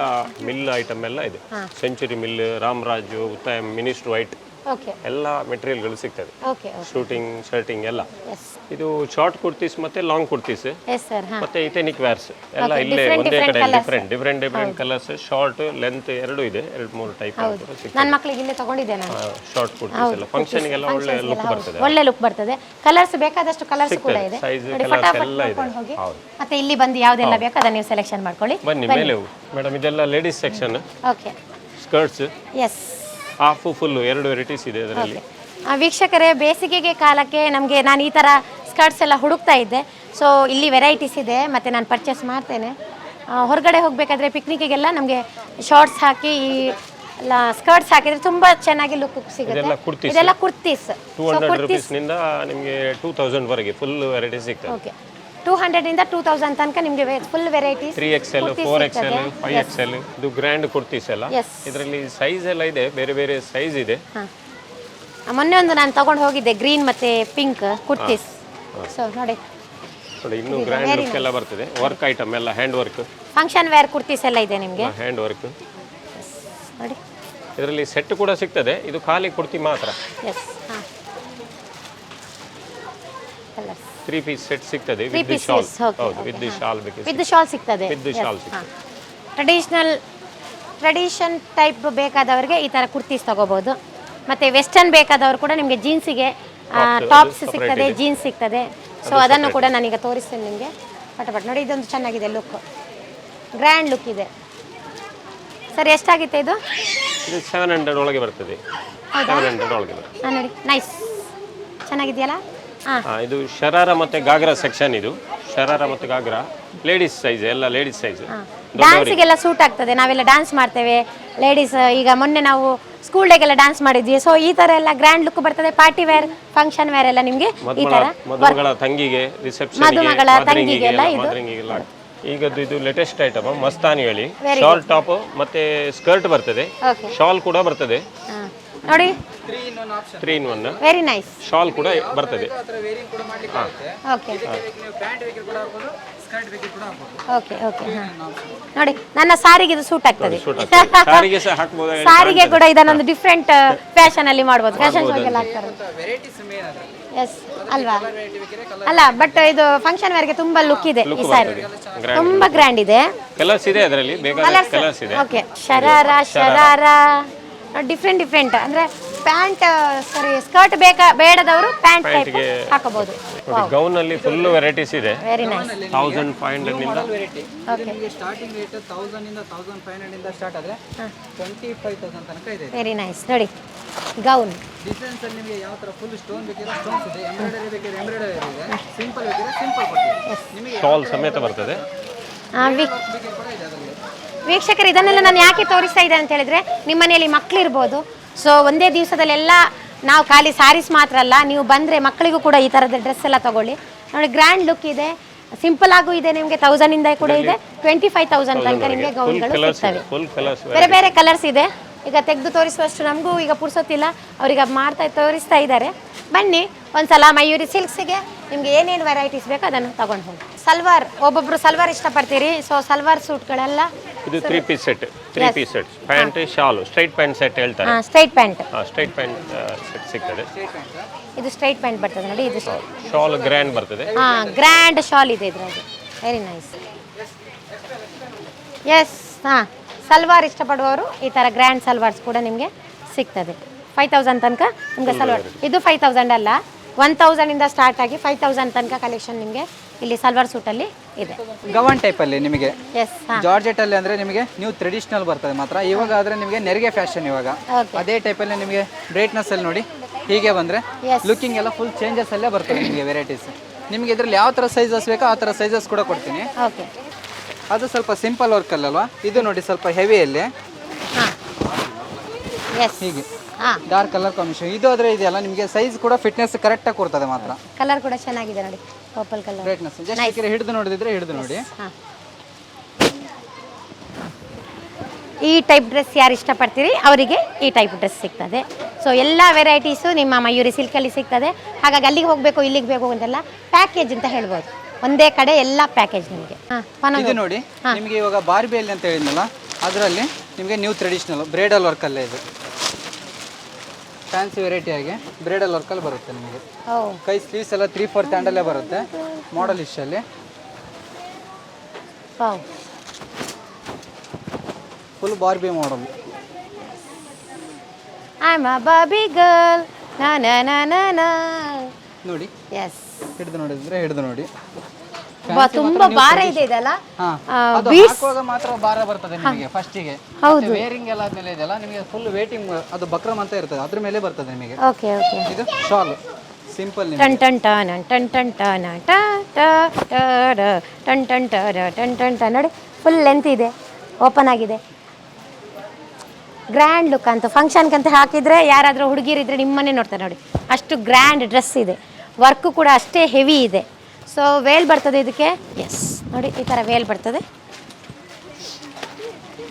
ಮಿಲ್ ಐಟಮ್ ಎಲ್ಲ ಇದೆ. ಸೆಂಚುರಿ ಮಿಲ್ ರಾಮರಾಜು ಉತ್ತಾಯಂ ಮಿನಿಸ್ಟರ್ ವೈಟ್ ಎಲ್ಲ ಮೆಟೀರಿಯಲ್ಗಳು ಸಿಗ್ತದೆ. ಓಕೆ ಶೂಟಿಂಗ್ ಶರ್ಟಿಂಗ್ ಎಲ್ಲ. ಇದು ಶಾರ್ಟ್ ಕುರ್ತೀಸ್ ಮತ್ತೆ ಲಾಂಗ್ ಕುರ್ತೀಸ್ ಮತ್ತೆ ಇಥೆನಿಕ್ ವ್ಯಾರ್ಸ್ ಎಲ್ಲ ಇಲ್ಲೇ ಒಂದೇ ಕಡೆ. Different different different colours short length ಎರಡು ಇದೆ ಎರಡು ಮೂರು ಟೈಪ್ ನನ್ನ ಮಕ್ಕಳಿಗೆ ಇಲ್ಲೇ ತಗೊಂಡಿದ್ದೆ ನಾನು. ಶಾರ್ಟ್ ಕುರ್ತೀಸ್ ಎಲ್ಲ. ಫಂಕ್ಷನ್ಗೆಲ್ಲ ಒಳ್ಳೆ ಲುಕ್ ಬರ್ತದೆ. ಒಳ್ಳೆ ಲುಕ್ ಬರ್ತದೆ. ಕಲರ್ಸ್ ಬೇಕಾದಷ್ಟು ಕಲರ್ಸ್ ಕೂಡ ಇದೆ. ಸೈಜ್ ನೋಡಿ ಎಲ್ಲ ಇದೆ. ಮತ್ತೆ ಇಲ್ಲಿ ಬಂದು ಯಾವುದೆಲ್ಲ ಬೇಕು ಅದನ್ನ ನೀವು ಸೆಲೆಕ್ಷನ್ ಮಾಡ್ಕೊಳ್ಳಿ. ಬನ್ನಿ ಮೇಲೆ ಮೇಡಮ್ ಇದೆಲ್ಲ ladies section okay skirts yes half full ಎರಡು ವೆರೈಟೀಸ್ ಇದೆ ಅದರಲ್ಲಿ. ವೀಕ್ಷಕರೇ ಬೇಸಿಗೆಗೆ ಕಾಲಕ್ಕೆ ನಮಗೆ ನಾನು ಈ ಥರ ಸ್ಕರ್ಟ್ಸ್ ಎಲ್ಲ ಹುಡುಕ್ತಾ ಇದ್ದೆ. ಸೊ ಇಲ್ಲಿ ವೆರೈಟೀಸ್ ಇದೆ ಮತ್ತು ನಾನು ಪರ್ಚೇಸ್ ಮಾಡ್ತೇನೆ. ಆ, ಹೊರಗಡೆ ಹೋಗಬೇಕಾದ್ರೆ ಪಿಕ್ನಿಕ್ಗೆಲ್ಲ ನಮಗೆ ಶಾರ್ಟ್ಸ್ ಹಾಕಿ ಈ ಸ್ಕರ್ಟ್ಸ್ ಹಾಕಿದ್ರೆ ತುಂಬ ಚೆನ್ನಾಗಿ ಲುಕ್ ಇದೆಲ್ಲ ಸಿಗುತ್ತೆ ಕುರ್ತೀಸ್. ಇದೆಲ್ಲ ಕುರ್ತೀಸ್. ಟೂ ಹಂಡ್ರೆಡ್ ರುಪೀಸ್ನಿಂದ ನಿಮಗೆ ಟೂ ತೌಸಂಡ್ ವರೆಗೆ ಫುಲ್ ವೆರೈಟಿ ಸಿಗ್ತದೆ. ಓಕೆ ಟೂ ಹಂಡ್ರೆಡಿಂದ ಟೂ ತೌಸಂಡ್ ತನಕ ನಿಮಗೆ full variety three X L four X L five X L ಇದು ಗ್ರ್ಯಾಂಡ್ ಕುರ್ತೀಸ್ ಎಲ್ಲ. ಇದರಲ್ಲಿ ಸೈಜ್ ಎಲ್ಲ ಇದೆ ಬೇರೆ ಬೇರೆ ಸೈಜ್ ಇದೆ. ಮೊನ್ನೆ ಒಂದು ನಾನು ತಗೊಂಡು ಹೋಗಿದ್ದೆ ಗ್ರೀನ್ ಮತ್ತೆ ಪಿಂಕ್ ಕುರ್ತೀಸ್ ಸೊ ನೋಡಿ. ನೋಡಿ ಇನ್ನೂ ಗ್ರ್ಯಾಂಡ್ ಲುಕ್ ಎಲ್ಲ ಬರ್ತದೆ. ವರ್ಕ್ ಐಟಮ್ ಎಲ್ಲ hand work function wear kurtis ಎಲ್ಲ ಇದೆ ನಿಮಗೆ? ಹ್ಯಾಂಡ್ ವರ್ಕ್ ನೋಡಿ. ಇದರಲ್ಲಿ ಸೆಟ್ ಕೂಡ ಸಿಗ್ತದೆ ಇದು ಖಾಲಿ ಕುರ್ತಿ ಮಾತ್ರ. ಎಸ್ ಹಾಂ. ಕಲರ್ಸ್ ತ್ರೀ ಪೀಸ್ ಸೆಟ್ ಸಿಗ್ತದೆ ತ್ರೀ ವಿತ್ ಶಾಲ್ ಓಕೆ ಹೌದು ವಿತ್ ಶಾಲ್ ಬೇಕು ವಿತ್ ಶಾಲ್ ಸಿಗ್ತದೆ. ಟ್ರೆಡಿಷ್ನಲ್ ಟ್ರೆಡಿಷನ್ ಟೈಪ್ ಬೇಕಾದವರಿಗೆ ಈ ಥರ ಕುರ್ತೀಸ್ ತಗೋಬೋದು. ಮತ್ತು ವೆಸ್ಟರ್ನ್ ಬೇಕಾದವರು ಕೂಡ ನಿಮಗೆ ಜೀನ್ಸಿಗೆ ಟಾಪ್ಸ್ ಸಿಗ್ತದೆ. ಜೀನ್ಸ್ ಸಿಗ್ತದೆ. ಸೊ ಅದನ್ನು ಕೂಡ ನಾನೀಗ ತೋರಿಸ್ತೇನೆ ನಿಮಗೆ. ಪಟ ಪಟ್ ನೋಡಿ ಇದೊಂದು ಚೆನ್ನಾಗಿದೆ ಲುಕ್ ಗ್ರ್ಯಾಂಡ್ ಲುಕ್ ಇದೆ. ಸರ್ ಎಷ್ಟಾಗಿತ್ತೆ ಇದು? ಇದು ಸೆವೆನ್ ಹಂಡ್ರೆಡ್ ಒಳಗೆ ಬರ್ತದೆ. ಸೆವೆನ್ ಹಂಡ್ರೆಡ್ ಒಳಗೆ ಬರ್ತದೆ. ಹಾಂ ನೋಡಿ ನೈಸ್ ಚೆನ್ನಾಗಿದೆಯಲ್ಲ? ಇದು ಶರಾರ ಮತ್ತೆ ಗಾಗ್ರಾ ಸೆಕ್ಷನ್ ಇದು. ಶರಾರ ಮತ್ತೆ ಗಾಗ್ರಾ ಲೇಡೀಸ್ ಸೈಜ್ ಎಲ್ಲ ಲೇಡೀಸ್ ಸೈಜ್ ಡ್ಯಾನ್ಸ್ಗೆಲ್ಲ ಸೂಟ್ ಆಗ್ತದೆ. ನಾವೆಲ್ಲ ಡ್ಯಾನ್ಸ್ ಮಾಡ್ತೇವೆ. ಲೇಡೀಸ್ ಈಗ ಮೊನ್ನೆ ನಾವು ಸ್ಕೂಲ್ ಡೇಗೆಲ್ಲ ಡ್ಯಾನ್ಸ್ ಮಾಡಿದ್ವಿ. ಸೊ ಈ ತರ ಎಲ್ಲ ಗ್ರ್ಯಾಂಡ್ ಲುಕ್ ಬರ್ತದೆ. ಪಾರ್ಟಿ ವೇರ್ ಫಂಕ್ಷನ್ ವೇರ್ ಎಲ್ಲ ನಿಮಗೆ ಈ ತರ ಮದುಮಗಳ ತಂಗಿಗೆ ರಿಸೆಪ್ಷನ್ ಮದುಮಗಳ ತಂಗಿಗೆಲ್ಲ ಇದು. ಈಗ ಈಗದ್ದು ಇದು ಲೇಟೆಸ್ಟ್ ಐಟಮ್ ಮಸ್ತಾನಿ ಹೇಳಿ ಶಾಲ್ ಟಾಪ್ ಮತ್ತೆ ಸ್ಕರ್ಟ್ ಬರ್ತದೆ. ಶಾಲ್ ಕೂಡ ಬರ್ತದೆ. ನೋಡಿ. Three in one very nice shawl ಕೂಡ ಬರ್ತದೆ. ಓಕೆ ಓಕೆ ಓಕೆ ನೋಡಿ ನನ್ನ ಸಾರಿಗೆ ಇದು ಸೂಟ್ ಆಗ್ತದೆ. ಸಾರಿಗೆ ಕೂಡ ಇದನ್ನೊಂದು ಡಿಫ್ರೆಂಟ್ ಫ್ಯಾಷನ್ ಅಲ್ಲಿ ಮಾಡ್ಬೋದು. ಫ್ಯಾಷನ್ ಶೋಗೆಲ್ಲ ಹಾಕ್ತಾರೆ. ಎಸ್ ಅಲ್ವಾ? ಅಲ್ಲ ಬಟ್ ಇದು ಫಂಕ್ಷನ್ ವೇರ್ಗೆ ತುಂಬಾ ಲುಕ್ ಇದೆ ಈ ಸಾರಿ ತುಂಬಾ ಗ್ರ್ಯಾಂಡ್ ಇದೆ. ಕಲರ್ಸ್ ಇದೆ ಅದರಲ್ಲಿ. ಬೇಕಾದ ಕಲರ್ಸ್ ಇದೆ. Okay sharara sharara different different ಅಂದ್ರೆ ಪ್ಯಾಂಟ್ ಸಾರಿ ಸ್ಕರ್ಟ್ ಬೇಕಾ ಬೇಡದವರು ಪ್ಯಾಂಟ್ ಟೈಪ್ ಹಾಕಬಹುದು. ಗೌನ್ ಅಲ್ಲಿ ಫುಲ್ ವೆರೈಟೀಸ್ ಇದೆ. ವೆರಿ ನೈಸ್ ತೌಸಂಡ್ ಫೈವ್ ಹಂಡ್ರೆಡ್ನಿಂದ ಓಕೆ ನಿಮಗೆ ಸ್ಟಾರ್ಟಿಂಗ್ ರೇಟ್ 1000 ಇಂದ ತೌಸಂಡ್ ಫೈವ್ ಹಂಡ್ರೆಡ್ ಇಂದ ಸ್ಟಾರ್ಟ್ ಆದ್ರೆ ಟ್ವೆಂಟಿ ಫೈವ್ ತೌಸಂಡ್ ತನಕ ಇದೆ. ವೆರಿ ನೈಸ್ ನೋಡಿ ಗೌನ್ ಡಿಸೈನ್ಸ್ ಅಲ್ಲಿ ನಿಮಗೆ ಯಾವ ತರ ಫುಲ್ ಸ್ಟೋನ್ ಬೇಕಿದ್ರೆ ಸ್ಟೋನ್ ಇದೆ ಎಂಬ್ರಾಯ್ಡರಿ ಬೇಕಿದ್ರೆ ಎಂಬ್ರಾಯ್ಡರಿ ಇದೆ ಸಿಂಪಲ್ ಬೇಕಿದ್ರೆ ಸಿಂಪಲ್ ಕೊಡ್ತೀವಿ. ನಿಮಗೆ ಶಾಲ್ ಸಮೇತ ಬರ್ತದೆ. ವೀಕ್ಷಕರು ಇದನ್ನೆಲ್ಲ ನಾನು ಯಾಕೆ ತೋರಿಸ್ತಾ ಇದ್ದೆ ಅಂತ ಹೇಳಿದ್ರೆ ನಿಮ್ಮ ಮನೆಯಲ್ಲಿ ಮಕ್ಕಳಿರ್ಬೋದು ಸೊ ಒಂದೇ ದಿವಸದಲ್ಲೆಲ್ಲ ನಾವು ಖಾಲಿ ಸಾರೀಸ್ ಮಾತ್ರ ಅಲ್ಲ ನೀವು ಬಂದರೆ ಮಕ್ಕಳಿಗೂ ಕೂಡ ಈ ಥರದ ಡ್ರೆಸ್ ಎಲ್ಲ ತಗೊಳ್ಳಿ. ನೋಡಿ ಗ್ರ್ಯಾಂಡ್ ಲುಕ್ ಇದೆ. ಸಿಂಪಲ್ ಆಗೂ ಇದೆ ನಿಮಗೆ ಇಂದ ಕೂಡ ಇದೆ. ಟ್ವೆಂಟಿ ಫೈವ್ ತೌಸಂಡ್ ತನಕ ನಿಮಗೆ ಗೌನ್ಗಳು ಸಿಗ್ತವೆ. ಬೇರೆ ಬೇರೆ ಕಲರ್ಸ್ ಇದೆ. ಈಗ ತೆಗೆದು ತೋರಿಸುವಷ್ಟು ನಮಗೂ ಈಗ ಪುರ್ಸೊತ್ತಿಲ್ಲ. ಅವ್ರಿಗೆ ಮಾಡ್ತಾ ತೋರಿಸ್ತಾ ಇದ್ದಾರೆ. ಬನ್ನಿ ಒಂದ್ಸಲ ಮಯೂರಿ ಸಿಲ್ಕ್ಸಿಗೆ ನಿಮ್ಗೆ ಏನೇನು ವೆರೈಟೀಸ್ ಬೇಕೋ ಅದನ್ನು ತಗೊಂಡು ಹೋಗಿ. ಸಲ್ವಾರ್ ಒಬ್ಬೊಬ್ರು ಸಲ್ವಾರ್ ಇಷ್ಟಪಡ್ತೀರಿ? ಸೊ ಸಲ್ವಾರ್ ಸೂಟ್ಗಳೆಲ್ಲ ಇದು three piece set three piece set pant shawl straight pant set ಹೇಳ್ತಾರೆ. Straight pant straight pant set ಸಿಗ್ತದೆ. ಇದು ಸ್ಟ್ರೈಟ್ ಪ್ಯಾಂಟ್ ಬರ್ತದೆ ನೋಡಿ ಇದು ಶಾಲ್ ಗ್ರ್ಯಾಂಡ್ ಬರ್ತದೆ. ಹಾಂ ಗ್ರ್ಯಾಂಡ್ ಶಾಲ್ ಇದೆ ಇದ್ರಲ್ಲಿ. ವೆರಿ ನೈಸ್ ಎಸ್ ಹಾಂ. ಸಲ್ವಾರ್ ಇಷ್ಟಪಡುವವರು ಈ ಥರ ಗ್ರ್ಯಾಂಡ್ ಸಲ್ವಾರ್ಸ್ ಕೂಡ ನಿಮಗೆ ಸಿಗ್ತದೆ. ಫೈವ್ ತೌಸಂಡ್ ತನಕ ನಿಮಗೆ ಸಲ್ವಾರ್. ಇದು. ಫೈವ್ ತೌಸಂಡ್ ಅಲ್ಲ. ಒನ್ ಇಂದ ಸ್ಟಾರ್ಟ್ ಆಗಿ ಫೈವ್ ತೌಸಂಡ್ ತನಕ ಕಲೆಕ್ಷನ್ ನಿಮಗೆ ಇಲ್ಲಿ ಸಲ್ವಾರ್ ಸೂಟಲ್ಲಿ ಇದೆ. ಗವನ್ ಟೈಪ್ ಅಲ್ಲಿ ನಿಮಗೆ? ಎಸ್ ಹಾಂ. ಜಾರ್ಜೆಟ್ ಅಲ್ಲಿ ಅಂದ್ರೆ ನಿಮಗೆ ನೀವು ಟ್ರೆಡಿಷನಲ್ ಬರ್ತದೆ ಮಾತ್ರ. ಇವಾಗ ಆದ್ರೆ ನಿಮಗೆ ನೆರಿಗೆ ಫ್ಯಾಷನ್ ಇವಾಗ. ಅದೇ ಟೈಪ್ ಅಲ್ಲಿ ನಿಮಗೆ ಬ್ರೈಟ್ನೆಸ್ ಅಲ್ಲಿ ನೋಡಿ ಹೀಗೆ ಬಂದ್ರೆ. ಲುಕಿಂಗ್ ಎಲ್ಲ ಫುಲ್ ಚೇಂಜಸ್ ಅಲ್ಲೇ ಬರ್ತದೆ ನಿಮಗೆ ವೆರೈಟೀಸ್ ನಿಮಗೆ ಇದ್ರಲ್ಲಿ ಯಾವ ತರ ಸೈಜಸ್ ಬೇಕೋ ಆ ತರ ಸೈಜಸ್ ಕೂಡ ಕೊಡ್ತೀನಿ. ಓಕೆ ಅದು ಸ್ವಲ್ಪ ಸಿಂಪಲ್ ವರ್ಕ್ ಅಲ್ಲಲ್ವಾ? ಇದು ನೋಡಿ ಸ್ವಲ್ಪ ಹೆವಿಯಲ್ಲಿ ಅಲ್ಲಿ. ಹೀಗೆ. ಡಾರ್ಕ್ ಕಲರ್ ಕಾಂಬಿನೇಷನ್ ಇದು ಆದ್ರೆ ಇದೆಯಲ್ಲ ನಿಮಗೆ ಸೈಜ್ ಕೂಡ ಫಿಟ್ನೆಸ್ ಕರೆಕ್ಟಾಗಿ ಕೊಡ್ತದೆ ಮಾತ್ರ. ಕಲರ್ ಕೂಡ ಚೆನ್ನಾಗಿದೆ ನೋಡಿ ಪರ್ಪಲ್ ಕಲರ್ ಬ್ರೈಟ್ನೆಸ್ ಜಸ್ಟ್ ಹಿಡಿದು ನೋಡಿದ್ರೆ ಹಿಡಿದು ನೋಡಿ. ಹಾಂ. ಈ ಟೈಪ್ ಡ್ರೆಸ್ ಯಾರು ಇಷ್ಟಪಡ್ತೀರಿ? ಅವರಿಗೆ ಈ ಟೈಪ್ ಡ್ರೆಸ್ ಸಿಗ್ತದೆ. ಸೊ ಎಲ್ಲ ವೆರೈಟೀಸು ನಿಮ್ಮ ಮಯೂರಿ ಸಿಲ್ಕಲ್ಲಿ ಸಿಗ್ತದೆ. ಹಾಗಾಗಿ ಅಲ್ಲಿಗೆ ಹೋಗಬೇಕು ಇಲ್ಲಿಗೆ ಬೇಕು ಅಂತೆಲ್ಲ ಪ್ಯಾಕೇಜ್ ಅಂತ ಹೇಳ್ಬೋದು. ಒಂದೇ ಕಡೆ ಎಲ್ಲ ಪ್ಯಾಕೇಜ್ ನಿಮಗೆ. ಹಾಂ ಇದು ನೋಡಿ ನಿಮಗೆ ಇವಾಗ ಬಾರ್ಬಿಯಲ್ಲಿ ಅಂತ ಹೇಳಿದ್ನಲ್ಲ ಅದರಲ್ಲಿ ನಿಮಗೆ ನ್ಯೂ ಟ್ರೆಡಿಷನಲ್ ಬ್ರೇಡಲ್ ವರ್ಕಲ್ಲೇ ಇದು. ಫ್ಯಾನ್ಸಿ ವೆರೈಟಿ ಆಗಿ ಬ್ರೇಡಲ್ ವರ್ಕಲ್ಲಿ ಬರುತ್ತೆ ನಿಮಗೆ. ಕೈ ಸ್ಲೀವ್ಸ್ ಎಲ್ಲ ತ್ರೀ ಫೋರ್ ಹ್ಯಾಂಡಲ್ಲೇ ಬರುತ್ತೆ. Model ಇಷ್ಟಲ್ಲಿ full Barbie model I am a Bobby girl ನಾ ನಾ ನಾ ನಾ ನೋಡಿ. ಎಸ್ ಹಿಡಿದು ನೋಡಿದ್ರೆ ಹಿಡಿದು ನೋಡಿ. ತುಂಬಾ ಭಾರ ಇದೆ ಇದೆಲ್ಲ ಹಾಕುವಾಗ ಮಾತ್ರ ಭಾರ ಬರ್ತದೆ ನಿಮಗೆ ಫಸ್ಟಿಗೆ ಹೌದು. ವೇರಿಂಗ್ ಎಲ್ಲ ಆದ್ಮೇಲೆ ಇದೆಲ್ಲ ನಿಮಗೆ ಫುಲ್ ವೇಟಿಂಗ್ ಅದು ಬಕ್ರಮ್ ಅಂತ ಇರ್ತದೆ ಅದ್ರ ಮೇಲೆ ಬರ್ತದೆ ನಿಮಗೆ. ಓಕೆ ಓಕೆ ಇದು ಶಾಲ್ ಸಿಂಪಲ್ ಟನ್ ಟನ್ ಟನ್ ಟನ್ ಟನ್ ಟನ್ ಟನ್ ಟನ್ ಟನ್ ಟನ್ ಟ ನೋಡಿ ಫುಲ್ ಲೆಂತ್ ಇದೆ. ಓಪನ್ ಆಗಿದೆ. ಗ್ರ್ಯಾಂಡ್ ಲುಕ್ ಅಂತ ಫಂಕ್ಷನ್ಗೆ ಅಂತ ಹಾಕಿದರೆ ಯಾರಾದರೂ ಹುಡುಗಿರಿದ್ರೆ ನಿಮ್ಮನ್ನೇ ನೋಡ್ತಾರೆ ನೋಡಿ. ಅಷ್ಟು ಗ್ರ್ಯಾಂಡ್ ಡ್ರೆಸ್ ಇದೆ. ವರ್ಕು ಕೂಡ ಅಷ್ಟೇ ಹೆವಿ ಇದೆ. ಸೊ ವೇಲ್ ಬರ್ತದೆ ಇದಕ್ಕೆ? ಎಸ್ ನೋಡಿ ಈ ಥರ ವೇಲ್ ಬರ್ತದೆ.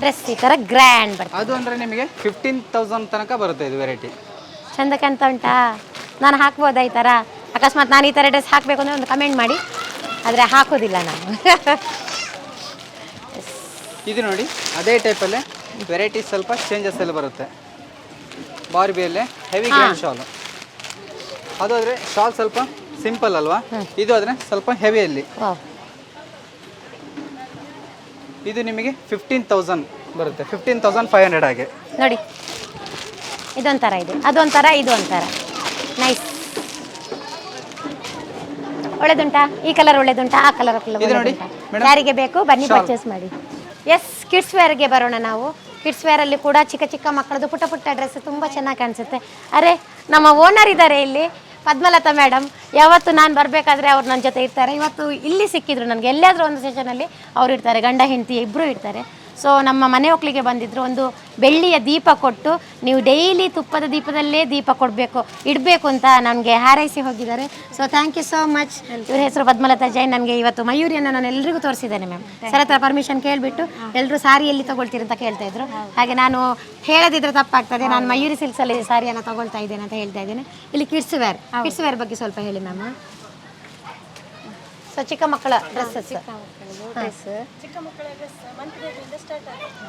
ಡ್ರೆಸ್ ಈ ಥರ ಗ್ರ್ಯಾಂಡ್ ಬರ್ತದೆ. ಅದು ಅಂದ್ರೆ ನಿಮಗೆ ಫಿಫ್ಟೀನ್ ತೌಸಂಡ್ ತನಕ ಬರುತ್ತೆ ಇದು ವೆರೈಟಿ ಚಂದ ಅಂತ ಉಂಟಾ? ನಾನು ಹಾಕ್ಬೋದಾ ಈ ಥರ ಅಕಸ್ಮಾತ್ ನಾನು ಈ ಥರ ಡ್ರೆಸ್ ಹಾಕಬೇಕು ಅಂದರೆ ಒಂದು ಕಮೆಂಟ್ ಮಾಡಿ. ಆದರೆ ಹಾಕೋದಿಲ್ಲ ನಾನು. ಇದು ನೋಡಿ ಅದೇ ಟೈಪಲ್ಲೇ ವೆರೈಟಿ ಸ್ವಲ್ಪ ಚೇಂಜಸ್ ಎಲ್ಲ ಬರುತ್ತೆ. ಬಾರ್ಬಿಯಲ್ಲೇ ಹೆವಿ ಗ್ರ್ಯಾಂಡ್ ಶಾಲ್ ಅದು ಆದರೆ ಶಾಲ್ ಸ್ವಲ್ಪ ಸಿಂಪಲ್ ಅಲ್ವಾ? ಇದು ಆದರೆ ಸ್ವಲ್ಪ ಹೆವಿಯಲ್ಲಿ ಇದು ನಿಮಗೆ ಫಿಫ್ಟೀನ್ ತೌಸಂಡ್ ಬರುತ್ತೆ. ಫಿಫ್ಟೀನ್ ತೌಸಂಡ್ ಫೈವ್ ಹಂಡ್ರೆಡ್ ಆಗಿ ನೋಡಿ. ಇದೊಂಥರ ಇದೆ. ಅದೊಂಥರ ಇದು ಒಂಥರ ನೈಸ್ ಒಳ್ಳೇದುಂಟಾ? ಈ ಕಲರ್ ಒಳ್ಳೇದುಂಟಾ? ಆ ಕಲರ್ ನೋಡಿ. ಯಾರಿಗೆ ಬೇಕು ಬನ್ನಿ ಪರ್ಚೇಸ್ ಮಾಡಿ. ಎಸ್ ಕಿಡ್ಸ್ ವೇರ್ಗೆ ಬರೋಣ ನಾವು. ಕಿಡ್ಸ್ ವೇರಲ್ಲಿ ಕೂಡ ಚಿಕ್ಕ ಚಿಕ್ಕ ಮಕ್ಕಳದು ಪುಟ್ಟ ಪುಟ್ಟ ಡ್ರೆಸ್ ತುಂಬ ಚೆನ್ನಾಗಿ ಕಾಣಿಸುತ್ತೆ. ಅರೆ ನಮ್ಮ ಓನರ್ ಇದ್ದಾರೆ ಇಲ್ಲಿ. ಪದ್ಮಲತಾ ಮೇಡಮ್, ಯಾವತ್ತು ನಾನು ಬರಬೇಕಾದ್ರೆ ಅವ್ರು ನನ್ನ ಜೊತೆ ಇರ್ತಾರೆ. ಇವತ್ತು ಇಲ್ಲಿ ಸಿಕ್ಕಿದ್ರು ನನಗೆ. ಎಲ್ಲಿಯಾದರೂ ಒಂದು ಸೆಷನಲ್ಲಿ ಅವ್ರು ಇರ್ತಾರೆ, ಗಂಡ, ಹೆಂಡತಿ ಇಬ್ಬರು ಇರ್ತಾರೆ. ಸೊ ನಮ್ಮ ಮನೆ ಒಕ್ಕಲಿಗೆ ಬಂದಿದ್ರು ಒಂದು ಬೆಳ್ಳಿಯ ದೀಪ ಕೊಟ್ಟು ನೀವು ಡೈಲಿ ತುಪ್ಪದ ದೀಪದಲ್ಲೇ ದೀಪ ಕೊಡಬೇಕು ಇಡಬೇಕು ಅಂತ ನಮಗೆ ಹಾರೈಸಿ ಹೋಗಿದ್ದಾರೆ. So thank you so much ಇವ್ರ ಹೆಸರು ಪದ್ಮಲತಾ ಜೈನ್. ನನಗೆ ಇವತ್ತು ಮಯೂರಿಯನ್ನು ನಾನು ಎಲ್ಲರಿಗೂ ತೋರಿಸಿದ್ದೇನೆ ಮ್ಯಾಮ್ ಸರ್ ಹತ್ರ ಪರ್ಮಿಷನ್ ಕೇಳಿಬಿಟ್ಟು ಎಲ್ಲರೂ ಸಾರಿ ಎಲ್ಲಿ ತೊಗೊಳ್ತೀರಿ ಅಂತ ಕೇಳ್ತಾ ಇದ್ರು. ಹಾಗೆ ನಾನು ಹೇಳದಿದ್ರೆ ತಪ್ಪಾಗ್ತದೆ. ನಾನು ಮಯೂರಿ ಸಿಲ್ಕ್ಸಲ್ಲಿ ಸಾರಿಯನ್ನು ತಗೊಳ್ತಾ ಇದ್ದೇನೆ ಅಂತ ಹೇಳ್ತಾ ಇದ್ದೇನೆ. ಇಲ್ಲಿ ಕಿಡ್ಸ್ ವೇರ್ ಕಿಡ್ಸ್ ವೇರ್ ಬಗ್ಗೆ ಸ್ವಲ್ಪ ಹೇಳಿ ಮ್ಯಾಮ್ ಸೊ ಚಿಕ್ಕ ಮಕ್ಕಳ ಡ್ರೆಸ್ಸಸ್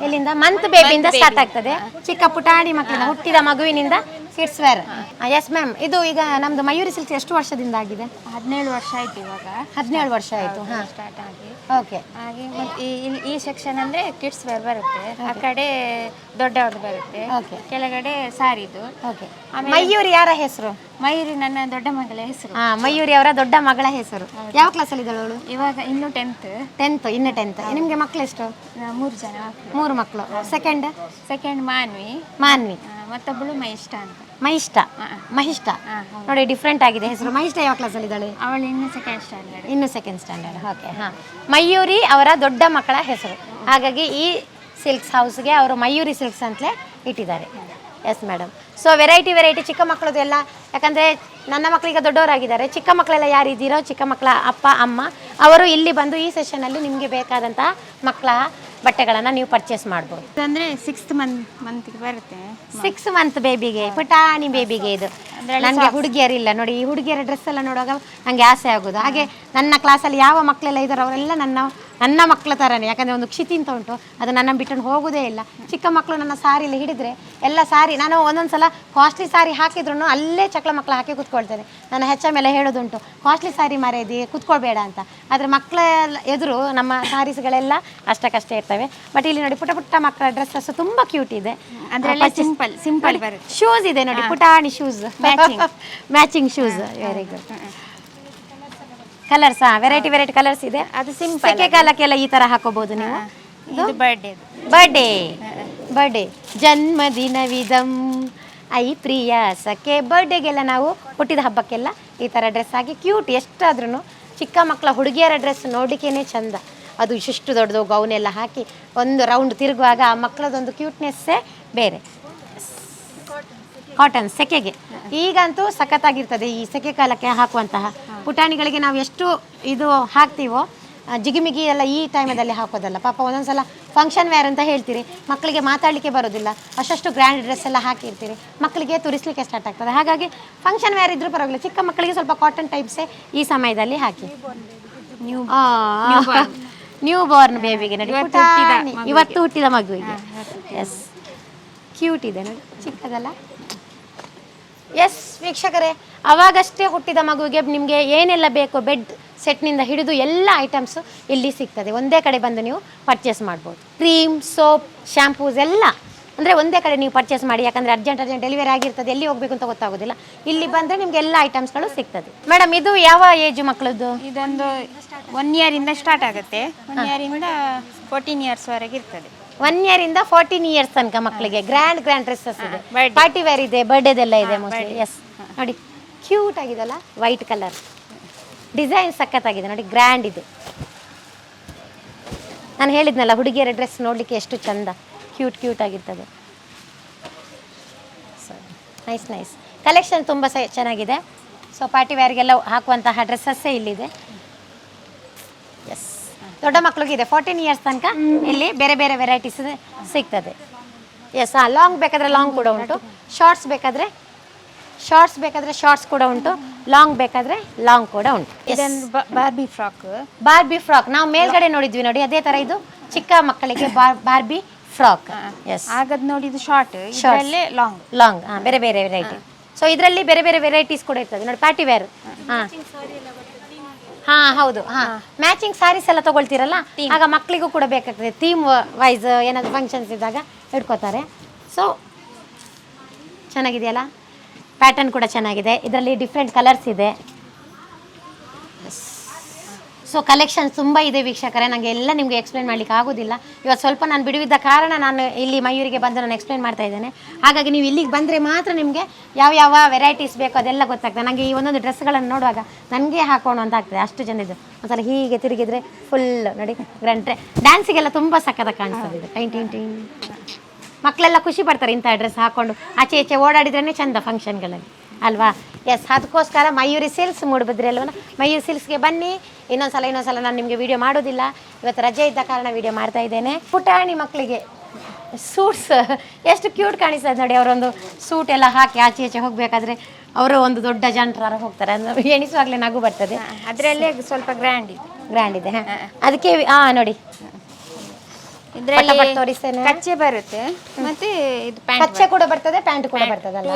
ಎಲ್ಲಿಂದ ಮಂತ್ ಬೇಬಿಯಿಂದ ಸ್ಟಾರ್ಟ್ ಆಗ್ತದೆ. ಚಿಕ್ಕ ಪುಟಾಣಿ ಮಕ್ಕಳಿಂದ ಹುಟ್ಟಿದ ಮಗುವಿನಿಂದ ಕಿಡ್ಸ್ ವೇರ್ ಎಸ್ ಮ್ಯಾಮ್ ಇದು ಈಗ ನಮ್ದು ಮಯೂರಿ ಸಿಲ್ಕ್ ಎಷ್ಟು ವರ್ಷದಿಂದ ಆಗಿದೆ? ಹದಿನೇಳು ವರ್ಷ ಆಯ್ತು ಇವಾಗ. ಹದಿನೇಳು ವರ್ಷ ಆಯ್ತು ಹಾಂ. ಸ್ಟಾರ್ಟ್ ಆಗಿ. ಓಕೆ ಹಾಗೆ ಮತ್ತೆ ಈ ಈ ಸೆಕ್ಷನ್ ಅಂದ್ರೆ ಕಿಡ್ಸ್ ವೇರ್ ಬರುತ್ತೆ. ಆ ಕಡೆ ದೊಡ್ಡವ್ರದ್ದು ಬರುತ್ತೆ. Okay. ಕೆಳಗಡೆ ಸಾರಿದು. ಓಕೆ ಮಯೂರಿ ಯಾರ ಹೆಸರು? ಮಯೂರಿ ನನ್ನ ದೊಡ್ಡ ಮಗಳ ಹೆಸರು. ಹಾಂ ಮಯೂರಿ ಅವರ ದೊಡ್ಡ ಮಗಳ ಹೆಸರು. ಯಾವ ಕ್ಲಾಸಲ್ಲಿ ಅಲ್ಲಿ ಅವಳು? ಇವಾಗ ಇನ್ನು ಟೆಂತ್ ಟೆಂತ್ ಇನ್ನು ಟೆಂತ್ ನಿಮಗೆ ಮಕ್ಕಳು ಎಷ್ಟು? ಮೂರು ಜನ ಮೂರು ಮಕ್ಕಳು ಸೆಕೆಂಡ್ ಸೆಕೆಂಡ್ ಮಾನ್ವಿ. ಮಾನ್ವಿ. ಆ, ಮತ್ತೊಬ್ಬಳು ಮೈಷ್ಟ ಅಂತ. ಮಹಿಷ್ಟ ಮಹಿಷ್ಟ ನೋಡಿ ಡಿಫ್ರೆಂಟ್ ಆಗಿದೆ. ಹೆಸರು ಮಹಿಷ್ಟ ಯಾವ ಕ್ಲಾಸಲ್ಲಿ ಇದ್ದಾಳೆ? ಅವಳು ಇನ್ನು ಸೆಕೆಂಡ್ ಸ್ಟ್ಯಾಂಡರ್ಡ್ ಇನ್ನು ಸೆಕೆಂಡ್ ಸ್ಟ್ಯಾಂಡರ್ಡ್ ಓಕೆ ಹಾಂ. ಮಯೂರಿ ಅವರ ದೊಡ್ಡ ಮಕ್ಕಳ ಹೆಸರು. ಹಾಗಾಗಿ ಈ ಸಿಲ್ಕ್ಸ್ ಹೌಸ್ಗೆ ಅವರು ಮಯೂರಿ ಸಿಲ್ಕ್ಸ್ ಅಂತಲೇ ಇಟ್ಟಿದ್ದಾರೆ. Yes madam so variety variety ಚಿಕ್ಕ ಮಕ್ಕಳದು ಎಲ್ಲ. ಯಾಕಂದರೆ ನನ್ನ ಮಕ್ಕಳಿಗೆ ದೊಡ್ಡವರಾಗಿದ್ದಾರೆ. ಚಿಕ್ಕ ಮಕ್ಕಳೆಲ್ಲ ಯಾರಿದ್ದೀರೋ ಚಿಕ್ಕ ಮಕ್ಕಳ ಅಪ್ಪ ಅಮ್ಮ ಅವರು ಇಲ್ಲಿ ಬಂದು ಈ ಸೆಷನಲ್ಲಿ ನಿಮಗೆ ಬೇಕಾದಂಥ ಮಕ್ಕಳ ಬಟ್ಟೆಗಳನ್ನು ನೀವು ಪರ್ಚೇಸ್ ಮಾಡ್ಬೋದು. ಅಂದ್ರೆ ಸಿಕ್ಸ್ತ್ ಮಂತ್ ಮಂತ್ಗೆ ಬರುತ್ತೆ. ಸಿಕ್ಸ್ ಮಂತ್ ಬೇಬಿಗೆ ಪುಟಾಣಿ ಬೇಬಿಗೆ ಇದು. ನನಗೆ ಹುಡುಗಿಯರಿಲ್ಲ ನೋಡಿ ಈ ಹುಡುಗಿಯರ ಡ್ರೆಸ್ ಎಲ್ಲ ನೋಡುವಾಗ ನನಗೆ ಆಸೆ ಆಗೋದು. ಹಾಗೆ ನನ್ನ ಕ್ಲಾಸಲ್ಲಿ ಯಾವ ಮಕ್ಕಳೆಲ್ಲ ಇದ್ದಾರೆ ಅವರೆಲ್ಲ ನನ್ನ ನನ್ನ ಮಕ್ಕಳ ಥರನೇ ಯಾಕಂದರೆ ಒಂದು ಕ್ಷಿತಿ ಅಂತ ಉಂಟು ಅದು ನನ್ನ ಬಿಟ್ಟನ್ನು ಹೋಗೋದೇ ಇಲ್ಲ. ಚಿಕ್ಕ ಮಕ್ಕಳು ನನ್ನ ಸಾರಿಲಿ ಹಿಡಿದ್ರೆ ಎಲ್ಲ ಸಾರಿ ನಾನು ಒಂದೊಂದು ಸಲ ಕಾಸ್ಟ್ಲಿ ಸಾರಿ ಹಾಕಿದ್ರು ಅಲ್ಲೇ ಚಕ್ಳ ಮಕ್ಕಳು ಹಾಕಿ ಕೂತ್ಕೊಳ್ತೇನೆ. ನನ್ನ ಹೆಚ್ಚ ಮೇಲೆ ಹೇಳೋದುಂಟು ಕಾಸ್ಟ್ಲಿ ಸಾರಿ ಮರೆಯದಿ ಕೂತ್ಕೊಳ್ಬೇಡ ಅಂತ. ಆದರೆ ಮಕ್ಕಳ ಎದುರು ನಮ್ಮ ಸಾರೀಸ್ಗಳೆಲ್ಲ ಅಷ್ಟಕ್ಕಷ್ಟೇ ಇರ್ತವೆ ಬಟ್ ಇಲ್ಲಿ ನೋಡಿ ಪುಟ ಪುಟ್ಟ ಮಕ್ಕಳ ಡ್ರೆಸ್ಸಸ್ ತುಂಬಾ ಕ್ಯೂಟ್ ಇದೆ. ಅದ್ರಲ್ಲಿ ಸಿಂಪಲ್ ಸಿಂಪಲ್ ಬರುತ್ತೆ. ಶೂಸ್ ಇದೆ ನೋಡಿ ಪುಟಾಣಿ shoes matching shoes very good colours variety variety colours ಇದೆ? ಅದು ಸಿಂಪಲ್ ಸೆಕೆ ಕಾಲಕ್ಕೆಲ್ಲ ಈ ತರ ಹಾಕೋಬಹುದು ನೀವು? ಇದು ಬರ್ಡೇ ಬರ್ಡೇ ಬರ್ಡೇ ಜನ್ಮದಿನವಿದಂ ಐ ಪ್ರಿಯ ಸಖೆ. ಬರ್ಡೇಗೆಲ್ಲ ನಾವು ಹುಟ್ಟಿದ ಹಬ್ಬಕ್ಕೆಲ್ಲ ಈ ಥರ ಡ್ರೆಸ್ ಹಾಕಿ ಕ್ಯೂಟ್ ಎಷ್ಟಾದ್ರೂ ಚಿಕ್ಕ ಮಕ್ಕಳ ಹುಡುಗಿಯರ ಡ್ರೆಸ್ ನೋಡಿಕೆನೆ ಚಂದ. ಅದು ಇಷ್ಟು ದೊಡ್ಡದು ಗೌನೆಲ್ಲ ಎಲ್ಲ ಹಾಕಿ ಒಂದು ರೌಂಡ್ ತಿರುಗುವಾಗ ಆ ಮಕ್ಕಳದೊಂದು ಕ್ಯೂಟ್ನೆಸ್ಸೇ ಬೇರೆ. ಕಾಟನ್ ಸೆಕೆಗೆ. ಈಗಂತೂ ಸಖತ್ತಾಗಿರ್ತದೆ ಈ ಸೆಕೆ ಕಾಲಕ್ಕೆ ಹಾಕುವಂತಹ ಪುಟಾಣಿಗಳಿಗೆ ನಾವು ಎಷ್ಟು ಇದು ಹಾಕ್ತೀವೋ ಜಿಗಿಮಿಗಿ ಎಲ್ಲ ಈ ಟೈಮದಲ್ಲಿ ಹಾಕೋದಲ್ಲ. ಪಾಪ ಒಂದೊಂದ್ಸಲ ಫಂಕ್ಷನ್ ವೇರ್ ಅಂತ ಹೇಳ್ತೀರಿ. ಮಕ್ಕಳಿಗೆ ಮಾತಾಡಲಿಕ್ಕೆ ಬರೋದಿಲ್ಲ. ಅಷ್ಟಷ್ಟು ಗ್ರ್ಯಾಂಡ್ ಡ್ರೆಸ್ ಎಲ್ಲ ಹಾಕಿರ್ತೀರಿ. ಮಕ್ಕಳಿಗೆ ತುರಿಸ್ಲಿಕ್ಕೆ ಸ್ಟಾರ್ಟ್ ಆಗ್ತದೆ. ಹಾಗಾಗಿ ಫಂಕ್ಷನ್ ವೇರ್ ಇದ್ರೂ ಪರವಾಗಿಲ್ಲ. ಚಿಕ್ಕ ಮಕ್ಕಳಿಗೆ ಸ್ವಲ್ಪ ಕಾಟನ್ ಟೈಪ್ಸೇ ಈ ಸಮಯದಲ್ಲಿ ಹಾಕಿ. ನ್ಯೂ ಬಾರ್ನ್ ಬೇಬಿಗೆ ನಡಿ ಪುಟಾಣಿ. ಇವತ್ತು ಹುಟ್ಟಿದ ಮಗುವಿಗೆ. ಎಸ್ ಕ್ಯೂಟ್ ಇದೆ ನೋಡಿ ಚಿಕ್ಕದಲ್ಲ. ಎಸ್ ವೀಕ್ಷಕರೇ ಅವಾಗಷ್ಟೇ ಹುಟ್ಟಿದ ಮಗುವಿಗೆ ನಿಮಗೆ ಏನೆಲ್ಲ ಬೇಕು ಬೆಡ್ ಸೆಟ್ನಿಂದ ಹಿಡಿದು ಎಲ್ಲ ಐಟಮ್ಸು ಇಲ್ಲಿ ಸಿಗ್ತದೆ. ಒಂದೇ ಕಡೆ ಬಂದು ನೀವು ಪರ್ಚೇಸ್ ಮಾಡ್ಬೋದು. ಕ್ರೀಮ್ ಸೋಪ್ ಶ್ಯಾಂಪೂಸ್ ಎಲ್ಲ. ಅಂದರೆ ಒಂದೇ ಕಡೆ ನೀವು ಪರ್ಚೇಸ್ ಮಾಡಿ ಯಾಕಂದರೆ ಅರ್ಜೆಂಟ್ ಅರ್ಜೆಂಟ್ ಡೆಲಿವರಿ ಆಗಿರ್ತದೆ ಎಲ್ಲಿ ಹೋಗಬೇಕು ಅಂತ ಗೊತ್ತಾಗೋದಿಲ್ಲ. ಇಲ್ಲಿ ಬಂದರೆ ನಿಮಗೆ ಎಲ್ಲ ಐಟಮ್ಸ್ಗಳು ಸಿಗ್ತದೆ. ಮೇಡಮ್ ಇದು ಯಾವ ಏಜ್ ಮಕ್ಕಳದ್ದು ಇದೊಂದು ಒನ್ ಇಯರ್ ಇಂದ ಸ್ಟಾರ್ಟ್ ಆಗುತ್ತೆ. ಒನ್ ಇಯರ್ ಇಂದ ಫೋರ್ಟೀನ್ ಇಯರ್ಸ್ ವರೆಗೆ ಇರ್ತದೆ. ಒನ್ ಇಯರಿಂದ ಫೋರ್ಟೀನ್ ಇಯರ್ಸ್ ತನಕ ಮಕ್ಕಳಿಗೆ ಗ್ರ್ಯಾಂಡ್ ಗ್ರ್ಯಾಂಡ್ ಡ್ರೆಸ್ಸಸ್ ಇದೆ. ಪಾರ್ಟಿ ವೇರ್ ಇದೆ ಬರ್ಡೇದೆಲ್ಲ ಇದೆ ಮೋಸ್ಟ್ಲಿ ಎಸ್ ನೋಡಿ ಕ್ಯೂಟ್ ಆಗಿದೆಲ್ಲ ವೈಟ್ ಕಲರ್ ಡಿಸೈನ್ ಸಖತ್ತಾಗಿದೆ ನೋಡಿ ಗ್ರ್ಯಾಂಡ್ ಇದೆ. ನಾನು ಹೇಳಿದ್ನಲ್ಲ ಹುಡುಗಿಯರ ಡ್ರೆಸ್ ನೋಡಲಿಕ್ಕೆ ಎಷ್ಟು ಚಂದ. ಕ್ಯೂಟ್ ಕ್ಯೂಟ್ ಆಗಿರ್ತದೆ. ನೈಸ್ ನೈಸ್ ಕಲೆಕ್ಷನ್ ತುಂಬ ಸ ಚೆನ್ನಾಗಿದೆ. ಸೊ ಪಾರ್ಟಿ ವೇರ್ಗೆಲ್ಲ ಹಾಕುವಂತಹ ಡ್ರೆಸ್ಸಸ್ಸೇ ಇಲ್ಲಿದೆ. ಎಸ್ ದೊಡ್ಡ ಮಕ್ಕಳಿಗಿದೆ ಫೋರ್ಟೀನ್ ಇಯರ್ಸ್ ತನಕ ಇಲ್ಲಿ ಬೇರೆ ಬೇರೆ ವೆರೈಟೀಸ್ ಸಿಗ್ತದೆ. ಎಸ್ ಹಾಂ ಲಾಂಗ್ ಬೇಕಾದರೆ ಲಾಂಗ್ ಕೂಡ ಉಂಟು. ಶಾರ್ಟ್ಸ್ ಬೇಕಾದರೆ ಶಾರ್ಟ್ಸ್ ಬೇಕಾದರೆ ಶಾರ್ಟ್ಸ್ ಕೂಡ ಉಂಟು. ಲಾಂಗ್ ಬೇಕಾದರೆ ಲಾಂಗ್ ಕೂಡ ಉಂಟು. ಇದೊಂದು ಬಾರ್ಬಿ ಫ್ರಾಕ್ ಬಾರ್ಬಿ ಫ್ರಾಕ್ ನಾವು ಮೇಲ್ಗಡೆ ನೋಡಿದ್ವಿ ನೋಡಿ ಅದೇ ಥರ ಇದು ಚಿಕ್ಕ ಮಕ್ಕಳಿಗೆ ಬಾರ್ ಬಾರ್ಬಿ ಫ್ರಾಕ್ ಎಸ್ ಆಗದ್ ನೋಡಿ ಇದು ಶಾರ್ಟ್ ಇದರಲ್ಲೇ ಲಾಂಗ್ ಲಾಂಗ್ ಹಾಂ ಬೇರೆ ಬೇರೆ ವೆರೈಟಿ ಸೊ ಇದರಲ್ಲಿ ಬೇರೆ ಬೇರೆ ವೆರೈಟೀಸ್ ಕೂಡ ಇರ್ತದೆ. ನೋಡಿ ಪಾರ್ಟಿ ವೇರ್ ಹಾ. ಹಾ. ಹೌದು. ಹಾ. ಮ್ಯಾಚಿಂಗ್ ಸ್ಯಾರೀಸ್ ಎಲ್ಲ ತಗೊಳ್ತೀರಲ್ಲ? ಆಗ ಮಕ್ಕಳಿಗೂ ಕೂಡ ಬೇಕಾಗ್ತದೆ. ಥೀಮ್ ವೈಸ್ ಏನಾದ್ರು ಫಂಕ್ಷನ್ಸ್ ಇದ್ದಾಗ ಇಟ್ಕೋತಾರೆ ಸೊ ಚೆನ್ನಾಗಿದೆಯಲ್ಲ? ಪ್ಯಾಟರ್ನ್ ಕೂಡ ಚೆನ್ನಾಗಿದೆ. ಇದರಲ್ಲಿ ಡಿಫ್ರೆಂಟ್ ಕಲರ್ಸ್ ಇದೆ. ಸೊ ಕಲೆಕ್ಷನ್ ತುಂಬ ಇದೆ ವೀಕ್ಷಕರೇ. ನನಗೆ ಎಲ್ಲ ನಿಮಗೆ ಎಕ್ಸ್ಪ್ಲೇನ್ ಮಾಡ್ಲಿಕ್ಕೆ ಆಗೋದಿಲ್ಲ. ಇವತ್ತು ಸ್ವಲ್ಪ ನಾನು ಬಿಡುವಿದ್ದ ಕಾರಣ ನಾನು ಇಲ್ಲಿ ಮಯೂರಿಗೆ ಬಂದು ನಾನು ಎಕ್ಸ್ಪ್ಲೇನ್ ಮಾಡ್ತಾ ಇದ್ದೇನೆ. ಹಾಗಾಗಿ ನೀವು ಇಲ್ಲಿಗೆ ಬಂದರೆ ಮಾತ್ರ ನಿಮಗೆ ಯಾವ ಯಾವ ವೆರೈಟೀಸ್ ಬೇಕು ಅದೆಲ್ಲ ಗೊತ್ತಾಗ್ತದೆ. ನನಗೆ ಈ ಒಂದೊಂದು ಡ್ರೆಸ್ಗಳನ್ನು ನೋಡುವಾಗ ನನಗೆ ಹಾಕೋಣ ಅಂತ ಆಗ್ತದೆ. ಅಷ್ಟು ಜನ ಇದು ಒಂದ್ಸಲ ಹೀಗೆ ತಿರುಗಿದ್ರೆ ಫುಲ್ ನೋಡಿ ಗ್ರಂಟ್ರೆ ಡ್ಯಾನ್ಸಿಗೆಲ್ಲ ತುಂಬ ಸಕ್ಕದ ಕಾಣಿಸ್ತದೆ ಟೈನ್ ಟೈನ್ ಮಕ್ಕಳೆಲ್ಲ ಖುಷಿ ಪಡ್ತಾರೆ ಇಂಥ ಡ್ರೆಸ್ ಹಾಕೊಂಡು. ಆಚೆ ಈಚೆ ಓಡಾಡಿದ್ರೇ ಚಂದ ಫಂಕ್ಷನ್ಗಳಲ್ಲಿ ಅಲ್ವಾ? ಎಸ್ ಅದಕ್ಕೋಸ್ಕರ ಮಯೂರಿ ಸಿಲ್ಸ್ ಮೂಡುಬಿದ್ರಿ ಅಲ್ವನ? ಮಯೂರಿ ಸಿಲ್ಸ್ಗೆ ಬನ್ನಿ. ಇನ್ನೊಂದ್ಸಲ ಇನ್ನೊಂದ್ಸಲ ನಾನು ನಿಮಗೆ ವಿಡಿಯೋ ಮಾಡೋದಿಲ್ಲ. ಇವತ್ತು ರಜೆ ಇದ್ದ ಕಾರಣ ವೀಡಿಯೋ ಮಾಡ್ತಾ ಇದ್ದೇನೆ. ಪುಟಾಣಿ ಮಕ್ಕಳಿಗೆ ಸೂಟ್ಸ್ ಎಷ್ಟು ಕ್ಯೂಟ್ ಕಾಣಿಸ್ತದೆ ನೋಡಿ ಅವರೊಂದು ಸೂಟ್ ಎಲ್ಲ ಹಾಕಿ ಆಚೆ ಈಚೆ ಹೋಗಬೇಕಾದ್ರೆ ಅವರು ಒಂದು ದೊಡ್ಡ ಜನರ ಹೋಗ್ತಾರೆ. ಅಂದ್ರೆ ಎಣಿಸುವಾಗಲೇ ನಗು ಬರ್ತದೆ. ಅದರಲ್ಲೇ ಸ್ವಲ್ಪ ಗ್ರ್ಯಾಂಡ್ ಇದೆ. ಗ್ರ್ಯಾಂಡ್ ಇದೆ. ಅದಕ್ಕೆ ಹಾಂ ನೋಡಿ. ಇದರಲ್ಲಿ ತೋರಿಸ್ತೇನೆ. ಕಚ್ಚೆ ಬರುತ್ತೆ. ಮತ್ತೆ ಇದು ಪ್ಯಾಂಟ್ ಕಚ್ಚೆ ಕೂಡ ಬರ್ತದೆ ಪ್ಯಾಂಟ್ ಕೂಡ ಬರ್ತದಲ್ಲ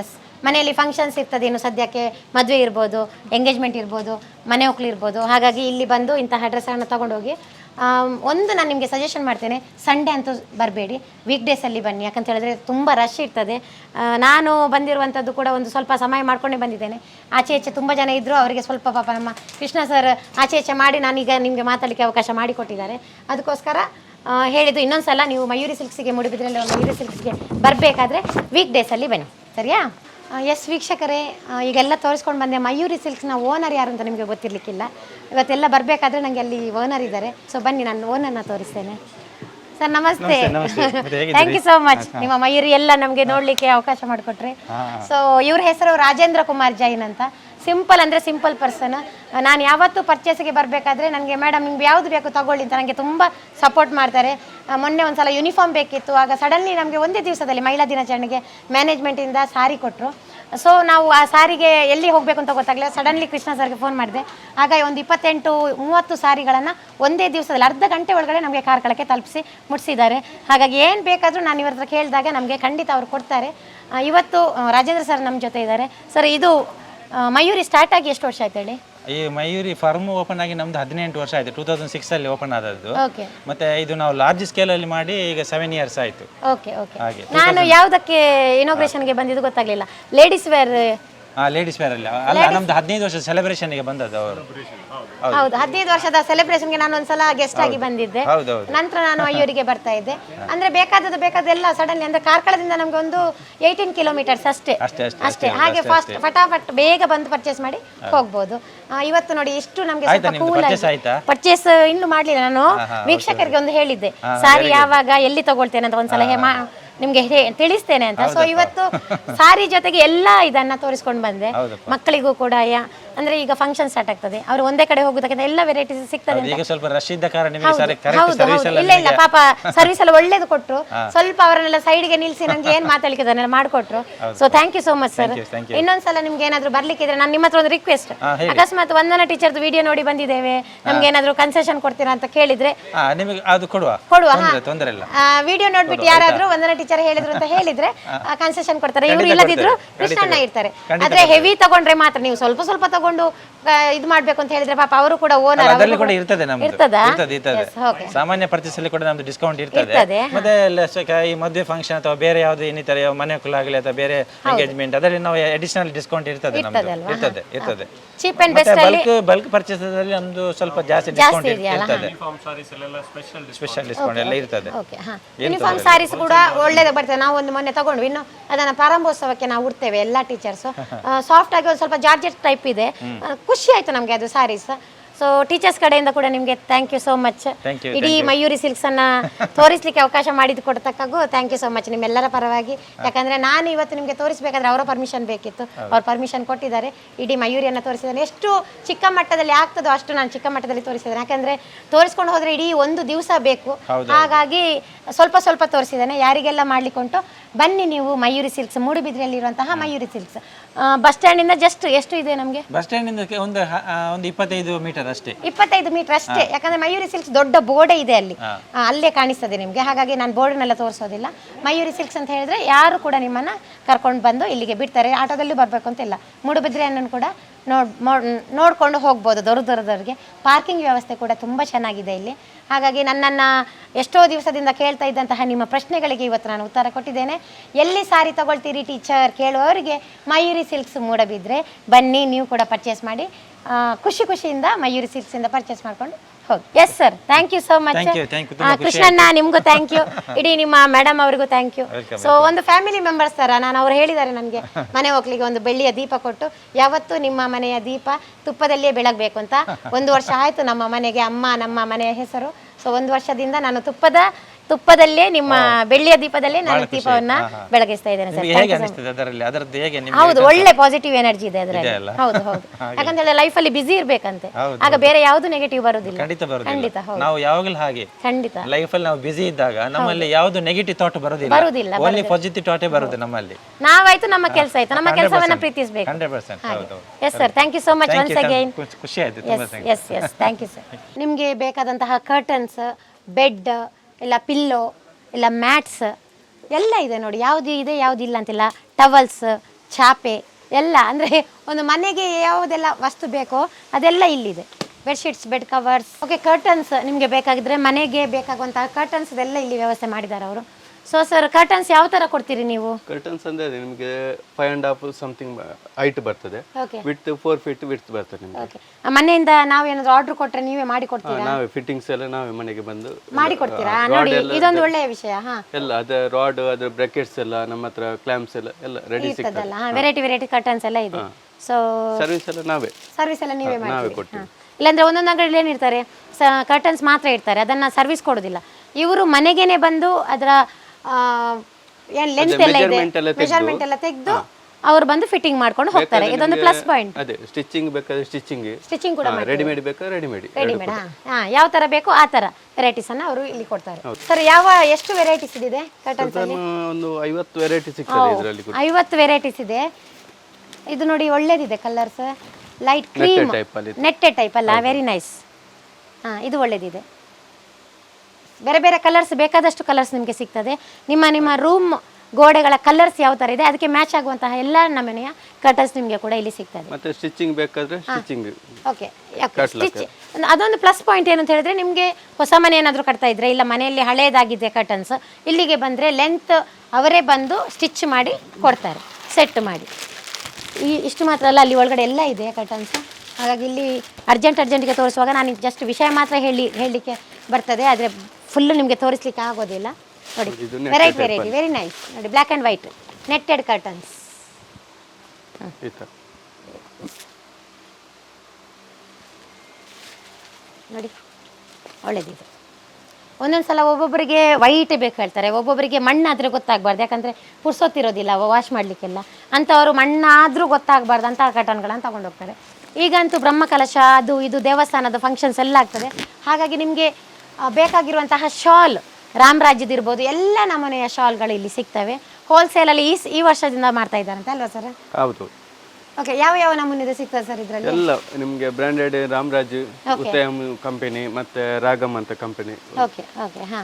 ಎಸ್ ಮನೆಯಲ್ಲಿ ಫಂಕ್ಷನ್ಸ್ ಇರ್ತದೆ, ಇನ್ನು ಸದ್ಯಕ್ಕೆ ಮದುವೆ ಇರ್ಬೋದು ಎಂಗೇಜ್ಮೆಂಟ್ ಇರ್ಬೋದು, ಮನೆ ಹೋಗ್ಲಿ ಇರ್ಬೋದು. ಹಾಗಾಗಿ ಇಲ್ಲಿ ಬಂದು ಇಂತಹ ಡ್ರೆಸ್ಸನ್ನು ತೊಗೊಂಡೋಗಿ ಒಂದು ನಾನು ನಿಮಗೆ ಸಜೆಷನ್ ಮಾಡ್ತೇನೆ ಸಂಡೇ ಅಂತೂ ಬರಬೇಡಿ. ವೀಕ್ ಡೇಸಲ್ಲಿ ಬನ್ನಿ. ಯಾಕಂತ ಹೇಳಿದ್ರೆ ತುಂಬ ರಶ್ ಇರ್ತದೆ. ನಾನು ಬಂದಿರುವಂಥದ್ದು ಕೂಡ ಒಂದು ಸ್ವಲ್ಪ ಸಮಯ ಮಾಡ್ಕೊಂಡೇ ಬಂದಿದ್ದೇನೆ. ಆಚೆ ಈಚೆ ತುಂಬ ಜನ ಇದ್ದರು ಅವರಿಗೆ ಸ್ವಲ್ಪ ಪಾಪ ನಮ್ಮ ಕೃಷ್ಣ ಸರ್ ಆಚೆ ಈಚೆ ಮಾಡಿ ನಾನೀಗ ನಿಮಗೆ ಮಾತಾಡಲಿಕ್ಕೆ ಅವಕಾಶ ಮಾಡಿಕೊಟ್ಟಿದ್ದಾರೆ. ಅದಕ್ಕೋಸ್ಕರ ಹೇಳಿದ್ದು ಇನ್ನೊಂದು ಸಲ ನೀವು ಮಯೂರಿ ಸಿಲ್ಕ್ಸಿಗೆ ಮುಡಿಬಿದ್ರಲ್ಲಿ ಮಯೂರಿ ಸಿಲ್ಕ್ಸ್ಗೆ ಬರಬೇಕಾದ್ರೆ ವೀಕ್ ಡೇಸಲ್ಲಿ ಬನ್ನಿ. ಸರಿಯಾ? ಎಸ್ ವೀಕ್ಷಕರೇ ಈಗೆಲ್ಲ ತೋರಿಸ್ಕೊಂಡು ಬಂದೆ. ಮಯೂರಿ ಸಿಲ್ಕ್ಸ್ನ ಓನರ್ ಯಾರು ಅಂತ ನಿಮಗೆ ಗೊತ್ತಿರಲಿಕ್ಕಿಲ್ಲ. ಇವತ್ತೆಲ್ಲ ಬರಬೇಕಾದ್ರೆ ನನಗೆ ಅಲ್ಲಿ ಓನರ್ ಇದ್ದಾರೆ. ಸೊ ಬನ್ನಿ ನಾನು ಓನರ್ನ ತೋರಿಸ್ತೇನೆ. ಸರ್ ನಮಸ್ತೆ. ಥ್ಯಾಂಕ್ ಯು ಸೋ ಮಚ್ ನಿಮ್ಮ ಮಯೂರಿ ಎಲ್ಲ ನಮಗೆ ನೋಡಲಿಕ್ಕೆ ಅವಕಾಶ ಮಾಡಿಕೊಟ್ರೆ. ಸೊ ಇವ್ರ ಹೆಸರು ರಾಜೇಂದ್ರ ಕುಮಾರ್ ಜೈನ್ ಅಂತ. ಸಿಂಪಲ್ ಅಂದರೆ ಸಿಂಪಲ್ ಪರ್ಸನ್ ನಾನು ಯಾವತ್ತೂ ಪರ್ಚೇಸಿಗೆ ಬರಬೇಕಾದ್ರೆ ನನಗೆ ಮೇಡಮ್ ನಿಮ್ಗೆ ಯಾವುದು ಬೇಕು ತಗೊಳ್ಳಿ ಅಂತ ನನಗೆ ತುಂಬ ಸಪೋರ್ಟ್ ಮಾಡ್ತಾರೆ. ಮೊನ್ನೆ ಒಂದು ಸಲ ಯೂನಿಫಾರ್ಮ್ ಬೇಕಿತ್ತು. ಆಗ ಸಡನ್ಲಿ ನಮಗೆ ಒಂದೇ ದಿವಸದಲ್ಲಿ ಮಹಿಳಾ ದಿನಾಚರಣೆಗೆ ಮ್ಯಾನೇಜ್ಮೆಂಟಿಂದ ಸಾರಿ ಕೊಟ್ಟರು ಸೊ ನಾವು ಆ ಸಾರಿಗೆ ಎಲ್ಲಿ ಹೋಗಬೇಕು ಅಂತ ಗೊತ್ತಾಗಲಿಲ್ಲ. ಸಡನ್ಲಿ ಕೃಷ್ಣ ಸರ್ಗೆ ಫೋನ್ ಮಾಡಿದೆ. ಆಗ ಒಂದು ಇಪ್ಪತ್ತೆಂಟು, ಮೂವತ್ತು ಸಾರಿಗಳನ್ನು ಒಂದೇ ದಿವಸದಲ್ಲಿ ಅರ್ಧ ಗಂಟೆ ಒಳಗಡೆ ನಮಗೆ ಕಾರ್ಕಳಕ್ಕೆ ತಲುಪಿಸಿ ಮುಟ್ಟಿಸಿದ್ದಾರೆ ಹಾಗಾಗಿ ಏನು ಬೇಕಾದರೂ ನಾನು ಇವ್ರ ಹತ್ರ ಕೇಳಿದಾಗ ನಮಗೆ ಖಂಡಿತ ಅವರು ಕೊಡ್ತಾರೆ. ಇವತ್ತು ರಾಜೇಂದ್ರ ಸರ್ ನಮ್ಮ ಜೊತೆ ಇದ್ದಾರೆ. ಸರ್ ಇದು ಆ, ಮಯೂರಿ ಸ್ಟಾರ್ಟ್ ಆಗಿ ಎಷ್ಟು ವರ್ಷ ಆಯ್ತು ಹೇಳಿ? ಈ ಮಯೂರಿ ಫಾರ್ಮ್ ಓಪನ್ ಆಗಿ ನಮ್ದು ಹದಿನೆಂಟು ವರ್ಷ ಆಯ್ತು ಟೂ ತೌಸಂಡ್ ಸಿಕ್ಸ್ ಅಲ್ಲಿ ಓಪನ್ ಆದದ್ದು. ಓಕೆ ಮತ್ತೆ ಇದು ನಾವು ಲಾರ್ಜ್ ಸ್ಕೇಲ್ ಅಲ್ಲಿ ಮಾಡಿ ಈಗ ಸೆವೆನ್ ಇಯರ್ಸ್ ಆಯ್ತು. ಓಕೆ ಓಕೆ ಹಾಗೆ. ನಾನು ಯಾವುದಕ್ಕೆ ಇನೋಗ್ರೇಷನ್ಗೆ ಬಂದಿದ್ದು ಗೊತ್ತಾಗಲಿಲ್ಲ. ಲೇಡೀಸ್ ವೇರ್ ಹಾ ಲೇಡೀಸ್ ಫೇರ್ ಅಲ್ಲಿ. ಅಲ್ಲ ನಮ್ದು ಹದಿನೈದು ವರ್ಷದ ಸೆಲೆಬ್ರೇಷನ್ಗೆ ಬಂದದ್ದು ಅವರು. ಹೌದು. ಹದಿನೈದು ವರ್ಷದ ಸೆಲೆಬ್ರೇಷನ್ಗೆ ನಾನು ಒಂದ್ಸಲ ಗೆಸ್ಟ್ ಆಗಿ ಬಂದಿದ್ದೆ. ಹೌದೌದು. ನಂತರ ನಾನು ಅಯ್ಯೋರಿಗೆ ಬರ್ತಾ ಇದ್ದೆ. ಅಂದ್ರೆ ಬೇಕಾದದ್ದು ಬೇಕಾದೆಲ್ಲ ಸಡನ್ಲಿ ಅಂದ್ರೆ ಕಾರ್ಕಳದಿಂದ ನಮ್ಗೆ ಒಂದು ಏಯ್ಟೀನ್ ಕಿಲೋಮೀಟರ್ಸ್ ಅಷ್ಟೇ. ಅಷ್ಟೇ, ಅಷ್ಟೇ, ಹಾಗೆ ಫಾಸ್ಟ್ ಫಟಾಫಟ್ ಬೇಗ ಬಂದು ಪರ್ಚೇಸ್ ಮಾಡಿ ಹೋಗ್ಬೋದು. ಇವತ್ತು ನೋಡಿ ಇಷ್ಟು ನಮ್ಗೆ ಸ್ವಲ್ಪ ಕೂಲ್ ಆಯ್ತಾ? ಪರ್ಚೇಸ್ ಇನ್ನು ಮಾಡ್ಲಿಲ್ಲ ನಾನು. ವೀಕ್ಷಕರಿಗೆ ಒಂದು ಹೇಳಿದ್ದೆ. ಸಾರಿ ಯಾವಾಗ ಎಲ್ಲಿ ತಗೊಳ್ತೇನೆ ಅಂತ ಒಂದ್ಸಲ ನಿಮ್ಗೆ ಹೇ- ತಿಳಿಸ್ತೇನೆ ಅಂತ. ಸೊ ಇವತ್ತು ಸಾರಿ ಜೊತೆಗೆ ಎಲ್ಲ ಇದನ್ನ ತೋರಿಸ್ಕೊಂಡು ಬಂದೆ. ಮಕ್ಕಳಿಗೂ ಕೂಡ ಯಾ- ಅಂದ್ರೆ ಈಗ ಫಂಕ್ಷನ್ ಸ್ಟಾರ್ಟ್ ಆಗ್ತದೆ. ಅವರು ಒಂದೇ ಕಡೆ ಹೋಗುದಕ್ಕಿಂತ ಎಲ್ಲ ವೆರೈಟೀಸ್ ಸಿಗ್ತದೆ ಅಂತ. ಈಗ ಸ್ವಲ್ಪ ರಶ್ ಇದ್ದ ಕಾರಣ ನಿಮಗೆ ಹೌದು, ಕರೆಕ್ಟ್ ಸರ್ವಿಸ್ ಹೌದು. ಇಲ್ಲ ಇಲ್ಲ ಪಾಪ ಸರ್ವಿಸ್ ಎಲ್ಲ ಒಳ್ಳೇದು ಕೊಟ್ಟರು ಸ್ವಲ್ಪ ಅವರನ್ನೆಲ್ಲ ಸೈಡ್ಗೆ ನಿಲ್ಸಿ ನಂಗೆ ಏನ್ ಮಾತಾಡ್ಲಿಕ್ಕೆ ಅದನ್ನೆಲ್ಲ ಮಾಡ್ಕೊಟ್ರು. So thank you so much sir you, thank you. ಇನ್ನೊಂದ್ಸಲ ನಿಮ್ಗೆ ಏನಾದ್ರು ಬರ್ಲಿಕ್ಕಿದ್ರೆ ನಾನು ನಿಮ್ಮ ಹತ್ರ ಒಂದು ರಿಕ್ವೆಸ್ಟ್ ಹಾ, ಹೇಳಿ. ಅಕಸ್ಮಾತ್ ವಂದನಾ ಟೀಚರ್ದು ವಿಡಿಯೋ ನೋಡಿ ಬಂದಿದ್ದೇವೆ. ನಮ್ಗೆ ಏನಾದ್ರು ಕನ್ಸೆಷನ್ ಕೊಡ್ತೀರಾ ಅಂತ ಕೇಳಿದ್ರೆ ಹಾ ನಿಮಗೆ ಅದು ಕೊಡುವ. ಕೊಡುವ ತೊಂದ್ರೆ ತೊಂದರೆ ಇಲ್ಲ. ವಿಡಿಯೋ ನೋಡ್ಬಿಟ್ಟು ಯಾರಾದ್ರೂ ವಂದನಾ ಟೀಚರ್ ಹೇಳಿದ್ರು ಅಂತ ಹೇಳಿದ್ರೆ ಕನ್ಸೆಷನ್ ಕೊಡ್ತಾರೆ. ಇವರು ಇಲ್ಲದಿದ್ರು. ಕೃಷ್ಣಣ್ಣ ಇರ್ತಾರೆ. ಆದ್ರೆ ಹೆವಿ ತಗೊಂಡ್ರೆ ಮಾತ್ರ ನೀವು ಸ್ವಲ್ಪ ಸ್ವಲ್ಪ ತಗೊಂಡು ಇದು ಮಾಡ್ಬೇಕು ಅಂತ ಹೇಳಿದ್ರೆ ಪಾಪ ಅವರು ಕೂಡ ಓನರ್ ಅದರಲ್ಲಿ ಕೂಡ ಇರ್ತದೆ ನಮ್ದು. ಇರ್ತದಾ? ಇರ್ತದೆ ಇರ್ತದೆ. Yes, okay. ಸಾಮಾನ್ಯ ಪರ್ಚೇಸ್ ಅಲ್ಲಿ ಕೂಡ ನಮ್ದು ಡಿಸ್ಕೌಂಟ್ ಇರ್ತದೆ. ಇರ್ತದೆ, ಮತ್ತೆ ಈ ಮದುವೆ ಫಂಕ್ಷನ್ ಅಥವಾ ಬೇರೆ ಯಾವುದೇ ಇನ್ನಿತರ ಯಾವ ಮನೆ ಆಗಲಿ ಅಥವಾ ಬೇರೆ ಎಂಗೇಜ್ಮೆಂಟ್ ಅದರಲ್ಲಿ ನಾವು ಅಡಿಷನಲ್ ಡಿಸ್ಕೌಂಟ್ ಇರ್ತದೆ ನಮ್ದು. ಇರ್ತದಲ್ವಾ? ಇರ್ತದೆ ಇರ್ತದೆ. ಚೀಪ್ ಅಂಡ್ ಬೆಸ್ಟ್ ಅಲ್ಲಿ ಬಲ್ಕ್ ಬಲ್ಕ್ ಪರ್ಚೇಸ್ ಅಲ್ಲಿ ನಮ್ದು ಸ್ವಲ್ಪ ಜಾಸ್ತಿ ಡಿಸ್ಕೌಂಟ್ ಇದೆಯಲ್ಲ? ಇರ್ತದೆ. ಸ್ಪೆಷಲ್ ಡಿಸ್ಕೌಂಟ್ ಎಲ್ಲ ಇರ್ತದೆ. ಓಕೆ ಹಾ. ಯೂನಿಫಾರ್ಮ್ ಸಾರೀಸ್ ಕೂಡ ಒಳ್ಳೆದ ಬರ್ತದೆ. ನಾವು ಒಂದು ಮೊನ್ನೆ ತಗೊಂಡ್ವಿ. ಇನ್ನು ಅದನ್ನ ಪ್ರಾರಂಭೋತ್ಸವಕ್ಕೆ ನಾವು ಉಡ್ತೇವೆ ಎಲ್ಲ ಟೀಚರ್ಸ್ ಸಾಫ್ಟ್ ಆಗಿ ಒಂದು ಸ್ವಲ್ಪ ಜಾರ್ಜೆಟ್ ಟೈಪ್ ಇದೆ. ಖುಷಿ ಆಯ್ತು ನಮಗೆ ಅದು ಸಾರೀಸ್ ಸೊ ಟೀಚರ್ಸ್ ಕಡೆಯಿಂದ ಕೂಡ ನಿಮಗೆ ಥ್ಯಾಂಕ್ ಯು ಸೋ ಮಚ್ ಇಡೀ ಮಯೂರಿ ಸಿಲ್ಕ್ಸ್ ಅನ್ನ ತೋರಿಸ್ಲಿಕ್ಕೆ ಅವಕಾಶ ಮಾಡಿದ ಕೊಡ್ತಕ್ಕಾಗೂ ಥ್ಯಾಂಕ್ ಯು ಸೋ ಮಚ್ ನಿಮ್ಮೆಲ್ಲರ ಪರವಾಗಿ. ಯಾಕಂದ್ರೆ ನಾನು ಇವತ್ತು ನಿಮಗೆ ತೋರಿಸಬೇಕಾದ್ರೆ ಅವರ ಪರ್ಮಿಷನ್ ಬೇಕಿತ್ತು. ಅವ್ರ ಪರ್ಮಿಷನ್ ಕೊಟ್ಟಿದ್ದಾರೆ. ಇಡೀ ಮಯೂರಿಯನ್ನು ತೋರಿಸಿದ್ದಾನೆ ಎಷ್ಟು ಚಿಕ್ಕ ಮಟ್ಟದಲ್ಲಿ ಆಗ್ತದೋ ಅಷ್ಟು ನಾನು ಚಿಕ್ಕ ಮಟ್ಟದಲ್ಲಿ ತೋರಿಸಿದ್ದೇನೆ. ಯಾಕಂದ್ರೆ ತೋರಿಸ್ಕೊಂಡು ಹೋದ್ರೆ ಇಡೀ ಒಂದು ದಿವಸ ಬೇಕು. ಹಾಗಾಗಿ ಸ್ವಲ್ಪ ಸ್ವಲ್ಪ ತೋರಿಸಿದ್ದೇನೆ. ಯಾರಿಗೆಲ್ಲ ಮಾಡ್ಲಿಕ್ಕೆ ಉಂಟು ಬನ್ನಿ ನೀವು ಮಯೂರಿ ಸಿಲ್ಕ್ಸ್ ಮೂಡುಬಿದ್ರಿಯಲ್ಲಿರುವಂತಹ ಮಯೂರಿ ಸಿಲ್ಕ್ಸ್ ಬಸ್ ಸ್ಟ್ಯಾಂಡ್ ಇಂದ ಜಸ್ಟ್ ಎಷ್ಟು ಇದೆ ನಮಗೆ? ಬಸ್ ಸ್ಟ್ಯಾಂಡ್ ಇಂದ ಒಂದು ಹ- ಆ, ಒಂದು ಇಪ್ಪತ್ತೈದು ಮೀಟರ್ ಅಷ್ಟೇ. ಇಪ್ಪತ್ತೈದು ಮೀಟರ್ ಅಷ್ಟೇ. ಯಾಕಂದ್ರೆ ಮಯೂರಿ ಸಿಲ್ಕ್ಸ್ ದೊಡ್ಡ ಬೋರ್ಡೇ ಇದೆ ಅಲ್ಲಿ. ಆ, ಅಲ್ಲೇ ಕಾಣಿಸ್ತದೆ ನಿಮಗೆ. ಹಾಗಾಗಿ ನಾನು ಬೋರ್ಡ್ನೆಲ್ಲ ತೋರಿಸೋದಿಲ್ಲ. ಮಯೂರಿ ಸಿಲ್ಕ್ಸ್ ಅಂತ ಹೇಳಿದ್ರೆ ಯಾರು ಕೂಡ ನಿಮ್ಮನ್ನ ಕರ್ಕೊಂಡು ಬಂದು ಇಲ್ಲಿಗೆ ಬಿಡ್ತಾರೆ. ಆಟೋದಲ್ಲೂ ಬರಬೇಕು ಅಂತ ಇಲ್ಲ. ಮೂಡುಬಿದ್ರೆಯನ್ನು ಕೂಡ ನೋಡ್ ನೋಡ್ಕೊಂಡು ಹೋಗ್ಬೋದು ದೊರ ದೊರದವ್ರಿಗೆ. ಪಾರ್ಕಿಂಗ್ ವ್ಯವಸ್ಥೆ ಕೂಡ ತುಂಬ ಚೆನ್ನಾಗಿದೆ ಇಲ್ಲಿ. ಹಾಗಾಗಿ ನನ್ನನ್ನು ಎಷ್ಟೋ ದಿವಸದಿಂದ ಕೇಳ್ತಾ ಇದ್ದಂತಹ ನಿಮ್ಮ ಪ್ರಶ್ನೆಗಳಿಗೆ ಇವತ್ತು ನಾನು ಉತ್ತರ ಕೊಟ್ಟಿದ್ದೇನೆ. ಎಲ್ಲಿ ಸಾರಿ ತಗೊಳ್ತೀರಿ ಟೀಚರ್ ಕೇಳುವವರಿಗೆ ಮಯೂರಿ ಸಿಲ್ಕ್ಸ್ ಮೂಡಬಿದ್ರೆ ಬನ್ನಿ, ನೀವು ಕೂಡ ಪರ್ಚೇಸ್ ಮಾಡಿ. ಖುಷಿ ಖುಷಿಯಿಂದ ಮಯೂರಿ ಸಿಲ್ಕ್ಸಿಂದ ಪರ್ಚೇಸ್ ಮಾಡ್ಕೊಂಡು ಹೋಗಿ yes sir thank you so much Thank you, thank you. ತುಂಬಾ ಖುಷಿ ಕೃಷ್ಣಣ್ಣ ನಿಮಗೂ ಥ್ಯಾಂಕ್ ಯು ಇಡೀ ನಿಮ್ಮ ಮೇಡಮ್ ಅವರಿಗೂ ಥ್ಯಾಂಕ್ ಯು ಸೊ ಒಂದು ಫ್ಯಾಮಿಲಿ ಮೆಂಬರ್ಸ್ ತರ ನಾನು ಅವ್ರು ಹೇಳಿದ್ದಾರೆ ನನಗೆ ಮನೆ ಹೋಗ್ಲಿಕ್ಕೆ ಒಂದು ಬೆಳ್ಳಿಯ ದೀಪ ಕೊಟ್ಟು ಯಾವತ್ತೂ ನಿಮ್ಮ ಮನೆಯ ದೀಪ ತುಪ್ಪದಲ್ಲಿಯೇ ಬೆಳಗಬೇಕು ಅಂತ. ಒಂದು ವರ್ಷ ಆಯ್ತು ನಮ್ಮ ಮನೆಗೆ ಅಮ್ಮ ನಮ್ಮ ಮನೆಯ ಹೆಸರು. ಸೊ ಒಂದು ವರ್ಷದಿಂದ ನಾನು ತುಪ್ಪದ ತುಪ್ಪದಲ್ಲೇ ನಿಮ್ಮ ಬೆಳ್ಳಿಯ ದೀಪದಲ್ಲೇ ನಾನು ದೀಪವನ್ನ ಬೆಳಗಿಸ್ತಾ ಇದ್ದೇನೆ ಸರ್. ನಿಮಗೆ ಹೇಗೆ ಅನಿಸ್ತದೆ ಅದರಲ್ಲಿ? ಅದರದ್ದು ಹೇಗೆ ಹೌದು ಒಳ್ಳೆ ಪಾಸಿಟಿವ್ ಎನರ್ಜಿ ಇದೆ ಅದರಲ್ಲಿ. ಹೌದು ಹೌದು. ಹೌದು ಹೇಳಿದ್ರೆ ಲೈಫ್ ಅಲ್ಲಿ ಬಿಸಿ ಇರ್ಬೇಕಂತೆ. ಆಗ ಬೇರೆ ಯಾವುದು ನೆಗೆಟಿವ್ ಬರುದಿಲ್ಲ. ಖಂಡಿತ ಖಂಡಿತ ನಾವು ಯಾವಾಗಲೂ ಹಾಗೆ. ಖಂಡಿತ. ಲೈಫಲ್ಲಿ ನಾವು ಬಿಸಿ ಇದ್ದಾಗ ನಮ್ಮಲ್ಲಿ ಯಾವ್ದು ನೆಗೆಟಿವ್ ಥಾಟ್ ಬರೋದಿಲ್ಲ. ಬರುದಿಲ್ಲ, ಓನ್ಲಿ ಪಾಸಿಟಿವ್ ಥಾಟೇ ಬರುತ್ತೆ ನಮ್ಮಲ್ಲಿ. ನಾವಾಯ್ತು ನಮ್ಮ ಕೆಲಸ ಆಯ್ತು. ನಮ್ಮ ಕೆಲಸವನ್ನ ಪ್ರೀತಿಸಬೇಕು. ಹಂಡ್ರೆಡ್ ಪರ್ಸೆಂಟ್ ಹೌದು yes sir thank you so much once again ಖುಷಿ- ಆಯ್ತು. ತುಂಬಾ thank you. Yes yes thank you sir ನಿಮಗೆ ಬೇಕಾದಂತಹ ಕರ್ಟನ್ಸ್ ಬೆಡ್ ಇಲ್ಲ ಪಿಲ್ಲೋ ಇಲ್ಲ ಮ್ಯಾಟ್ಸ್ ಎಲ್ಲ ಇದೆ ನೋಡಿ. ಯಾವುದು ಇದೆ, ಯಾವುದು ಇಲ್ಲ ಅಂತಿಲ್ಲ. ಟವಲ್ಸ್ ಚಾಪೆ, ಎಲ್ಲ. ಅಂದರೆ ಒಂದು ಮನೆಗೆ ಯಾವುದೆಲ್ಲ ವಸ್ತು ಬೇಕೋ ಅದೆಲ್ಲ ಇಲ್ಲಿದೆ. Bedsheets bed covers okay curtains ನಿಮಗೆ ಬೇಕಾಗಿದ್ದರೆ ಮನೆಗೆ ಬೇಕಾಗುವಂಥ ಕರ್ಟನ್ಸ್ ಇದೆಲ್ಲ ಇಲ್ಲಿ ವ್ಯವಸ್ಥೆ ಮಾಡಿದ್ದಾರೆ ಅವರು. ಸೊ ಸರ್ ಕರ್ಟನ್ಸ್ ಯಾವ ತರ ಕೊಡ್ತೀರಿ ನೀವು? ಕರ್ಟನ್ಸ್ ಅಂದ್ರೆ ಅದೇ ನಿಮಗೆ five and half something height ಬರ್ತದೆ. Okay with four feet width ಬರ್ತದೆ ನಿಮಗೆ. ಓಕೆ ಮನೆಯಿಂದ ನಾವು ಏನಾದ್ರು ಆರ್ಡರ್ ಕೊಟ್ರೆ ನೀವೇ ಮಾಡಿ ಕೊಡ್ತೀರಾ? ನಾವೇ ಫಿಟ್ಟಿಂಗ್ಸ್ ಎಲ್ಲ ನಾವೇ ಮನೆಗೆ ಬಂದು ಮಾಡಿ ಕೊಡ್ತೀರಾ? ನೋಡಿ ಇದೊಂದು ಒಳ್ಳೆಯ ವಿಷಯ ಹಾ. ಎಲ್ಲ ಅದ ರಾಡ್ ಅದ್ರ ಬ್ರಾಕೆಟ್ಸ್ ಎಲ್ಲ ನಮ್ಮತ್ರ ಕ್ಲಾಂಪ್ಸ್ ಎಲ್ಲ ಎಲ್ಲ ರೆಡಿ ಸಿಗ್ತದೆ. ಇರ್ತದಲ್ಲ ವೆರೈಟಿ ವೆರೈಟಿ ಕರ್ಟನ್ಸ್ ಎಲ್ಲ ಇದೆ. ಸೊ ಸರ್ವಿಸ್ ಎಲ್ಲ ನಾವೇ. ಸರ್ವಿಸ್ ಎಲ್ಲ ನೀವೇ ಮಾಡ್ತೀರಿ ಕೊಡ್ತೀವಿ. ಹಾ. ಇಲ್ಲಾಂದ್ರೆ ಒಂದೊಂದು ಅಂಗಡಿಯಲ್ಲಿ ಏನಿರ್ತಾರೆ ಕರ್ಟನ್ಸ್ ಮಾತ್ರ ಇರ್ತಾರೆ ಅದನ್ನ ಸರ್ವಿಸ್ ಕೊಡೋದಿಲ್ಲ. ಇವರು ಮನೆಗೇನೆ ಬಂದು ಅದರ ಏನ್ ಲೆಂತ್ ಎಲ್ಲ ಇದೆ. measurement ಎಲ್ಲ ತೆಗ್ದು, ಮೆಜರ್ಮೆಂಟ್ ಎಲ್ಲ ತೆಗೆದು ಅವ್ರು ಬಂದು ಫಿಟ್ಟಿಂಗ್ ಮಾಡ್ಕೊಂಡು ಹೋಗ್ತಾರೆ. ಇದೊಂದು ಪ್ಲಸ್ ಪಾಯಿಂಟ್ ಅದೇ ಸ್ಟಿಚಿಂಗ್ ಬೇಕಾದ್ರೆ ಸ್ಟಿಚಿಂಗ್ ಸ್ಟಿಚಿಂಗ್ ಕೂಡ ರೆಡಿಮೇಡ್ ಬೇಕಾದ್ರೆ ರೆಡಿಮೇಡ್ ರೆಡಿಮೇಡ್ ಹಾ. ಯಾವ ತರ ಬೇಕು ಆ ತರ ವೆರೈಟೀಸ್ ಅನ್ನ ಅವರು ಇಲ್ಲಿ ಕೊಡ್ತಾರೆ. ಸರ್ ಯಾವ ಎಷ್ಟು ವೆರೈಟೀಸ್ ಇದೆ ಕರ್ಟನ್ಸ್ ಅಲ್ಲಿ? ಒಂದು ಐವತ್ತು ವೆರೈಟಿ ಸಿಗ್ತದೆ ಇದರಲ್ಲಿ ಕೂಡ. ಐವತ್ತು ವೆರೈಟೀಸ್ ಇದೆ. ಇದು ನೋಡಿ ಒಳ್ಳೇದಿದೆ ಕಲರ್ಸ್ ಲೈಟ್ ಕ್ರೀಮ್ type ಅಲ್ಲಿ. ನೆಟ್ಟೆಡ್ ಟೈಪ್ ಅಲ್ಲ ವೆರಿ ನೈಸ್ ಹಾ ಇದು ಒಳ್ಳೇದಿದೆ. ಬೇರೆ ಬೇರೆ ಕಲರ್ಸ್ ಬೇಕಾದಷ್ಟು ಕಲರ್ಸ್ ನಿಮಗೆ ಸಿಗ್ತದೆ. ನಿಮ್ಮ ನಿಮ್ಮ ರೂಮ್ ಗೋಡೆಗಳ ಕಲರ್ಸ್ ಯಾವ ಥರ ಇದೆ ಅದಕ್ಕೆ ಮ್ಯಾಚ್ ಆಗುವಂತಹ ಎಲ್ಲ ನಮೂನೆಯ ಕಟರ್ಸ್ ನಿಮಗೆ ಕೂಡ ಇಲ್ಲಿ ಸಿಗ್ತದೆ. ಮತ್ತೆ ಸ್ಟಿಚಿಂಗ್ ಬೇಕಾದ್ರೆ ಸ್ಟಿಚಿಂಗ್ ಓಕೆ ಸ್ಟಿಚ್ ಅದೊಂದು ಪ್ಲಸ್ ಪಾಯಿಂಟ್ ಏನು ಅಂತ ಹೇಳಿದ್ರೆ ನಿಮಗೆ ಹೊಸ ಮನೆ ಏನಾದರೂ ಕಟ್ತಾ ಇದ್ರೆ ಇಲ್ಲ ಮನೆಯಲ್ಲಿ ಹಳೇದಾಗಿದೆ ಕರ್ಟನ್ಸ್ ಇಲ್ಲಿಗೆ ಬಂದರೆ ಲೆಂತ್ ಅವರೇ ಬಂದು ಸ್ಟಿಚ್ ಮಾಡಿ ಕೊಡ್ತಾರೆ ಸೆಟ್ ಮಾಡಿ. ಈ ಇಷ್ಟು ಮಾತ್ರ ಅಲ್ಲ ಅಲ್ಲಿ ಒಳಗಡೆ ಎಲ್ಲ ಇದೆ ಕರ್ಟನ್ಸ್ ಹಾಗಾಗಿ ಇಲ್ಲಿ ಅರ್ಜೆಂಟ್ ಅರ್ಜೆಂಟಿಗೆ ತೋರಿಸುವಾಗ ನಾನು ಜಸ್ಟ್ ವಿಷಯ ಮಾತ್ರ ಹೇಳಿ ಹೇಳಲಿಕ್ಕೆ ಬರ್ತದೆ ಆದರೆ ಫುಲ್ಲು ನಿಮಗೆ ತೋರಿಸ್ಲಿಕ್ಕೆ ಆಗೋದಿಲ್ಲ. ನೋಡಿ ವೆರೈಟಿ ವೆರೈಟಿ ವೆರಿ ನೈಸ್ ನೋಡಿ black and white netted curtains ನೋಡಿ ಒಳ್ಳೇದಿದೆ. ಒಂದೊಂದು ಸಲ ಒಬ್ಬೊಬ್ಬರಿಗೆ ವೈಟ್ ಬೇಕು ಹೇಳ್ತಾರೆ. ಒಬ್ಬೊಬ್ಬರಿಗೆ ಮಣ್ಣಾದರೆ ಗೊತ್ತಾಗಬಾರ್ದು. ಯಾಕಂದರೆ ಪುರ್ಸೋತಿರೋದಿಲ್ಲ ವಾಶ್ ಮಾಡಲಿಕ್ಕೆಲ್ಲ. ಅಂಥವರು ಮಣ್ಣಾದರೂ ಗೊತ್ತಾಗಬಾರ್ದು ಅಂತ ಕಟನ್ಗಳನ್ನು ತಗೊಂಡು ಹೋಗ್ತಾರೆ ಈಗಂತೂ ಬ್ರಹ್ಮಕಲಶ ಅದು ಇದು ದೇವಸ್ಥಾನದ ಫಂಕ್ಷನ್ಸ್ ಎಲ್ಲ ಆಗ್ತದೆ. ಹಾಗಾಗಿ ನಿಮಗೆ ಬೇಕಾಗಿರುವಂತಹ ಶಾಲ್ ರಾಮರಾಜ್ಯದಿರ್ಬೋದು ಎಲ್ಲ ನಮೂನೆಯ ಶಾಲ್ಗಳು ಇಲ್ಲಿ ಸಿಗ್ತವೆ. ಹೋಲ್ಸೇಲಲ್ಲಿ ಈ ಈ ವರ್ಷದಿಂದ ಮಾಡ್ತಾ ಇದ್ದಾರಂತೆ ಅಲ್ವಾ ಸರ್ ಹೌದು. ಓಕೆ ಯಾವ ಯಾವ ನಮೂನೆ ಸಿಗ್ತದೆ ಸರ್ ಇದರಲ್ಲಿ? ಎಲ್ಲ ನಿಮಗೆ ಬ್ರಾಂಡೆಡ್ ರಾಮರಾಜ್ ಉತ್ತಮ್ ಕಂಪನಿ ಮತ್ತೆ ರಾಗಮ್ ಅಂತ ಕಂಪನಿ ಓಕೆ ಓಕೆ ಹಾ.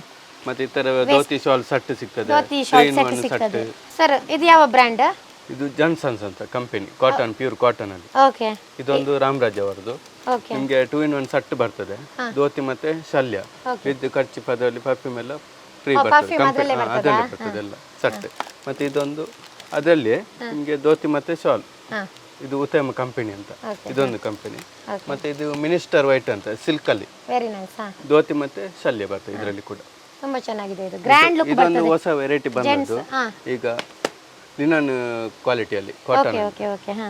ಮತ್ತೆ ಇತರ ದೋತಿ ಧೋತಿ ಶಾಲ್ ಸಟ್ ಸಿಗ್ತದೆ ದೋತಿ ಶಾಲ್ ಸೆಟ್ ಸಿಗ್ತದೆ. ಸರ್ ಇದು ಯಾವ ಬ್ರ್ಯಾಂಡ್ ಇದು ಜಾನ್ಸನ್ಸ್ ಅಂತ ಕಂಪನಿ ಕಾಟನ್ ಪ್ಯೂರ್ ಕಾಟನ್ ಅಲ್ಲಿ. ಓಕೆ ಇದೊಂದು ರಾಮರಾಜ್ ಅವರದು. ಓಕೆ ನಿಮ್ಗೆ ಟೂ ಇನ್ ಒನ್ ಸಟ್ ಬರ್ತದೆ. ಧೋತಿ ಮತ್ತೆ ಶಲ್ಯ. ವಿದ್ ಖರ್ಚು ಪದದಲ್ಲಿ ಪರ್ಫ್ಯೂಮ್ ಎಲ್ಲ ಫ್ರೀ ಬರ್ತದೆ. ಅದರಲ್ಲಿ ಕಂಪನಿ ಅದ್ರಲ್ಲೇ ಬರ್ತದೆ ಎಲ್ಲ ಸಟ್ ಮತ್ತೆ ಇದೊಂದು ಅದರಲ್ಲಿ ನಿಮ್ಗೆ ಧೋತಿ ಮತ್ತೆ ಶಾಲ್ ಇದು ಉತ್ತಮ ಕಂಪನಿ ಅಂತ. ಇದೊಂದು ಕಂಪನಿ ಮತ್ತೆ ಇದು ಮಿನಿಸ್ಟರ್ ವೈಟ್ ಅಂತ ಸಿಲ್ಕ್ ಅಲ್ಲಿ. ಧೋತಿ ಮತ್ತೆ ಶಲ್ಯ ಬರ್ತದೆ ಇದರಲ್ಲಿ ಕೂಡ. ತುಂಬಾ ಚೆನ್ನಾಗಿದೆ ಇದು. ಗ್ರ್ಯಾಂಡ್ ಲುಕ್ ಇದೊಂದು ಬರ್ತದೆ. ಹೊಸ ವೆರೈಟಿ ಬಂದದ್ದು. ಈಗ ಲಿನನ್ ಕ್ವಾಲಿಟಿಯಲ್ಲಿ ಓಕೆ ಕಾಟನ್ ಓಕೆ ಓಕೆ ಹಾ.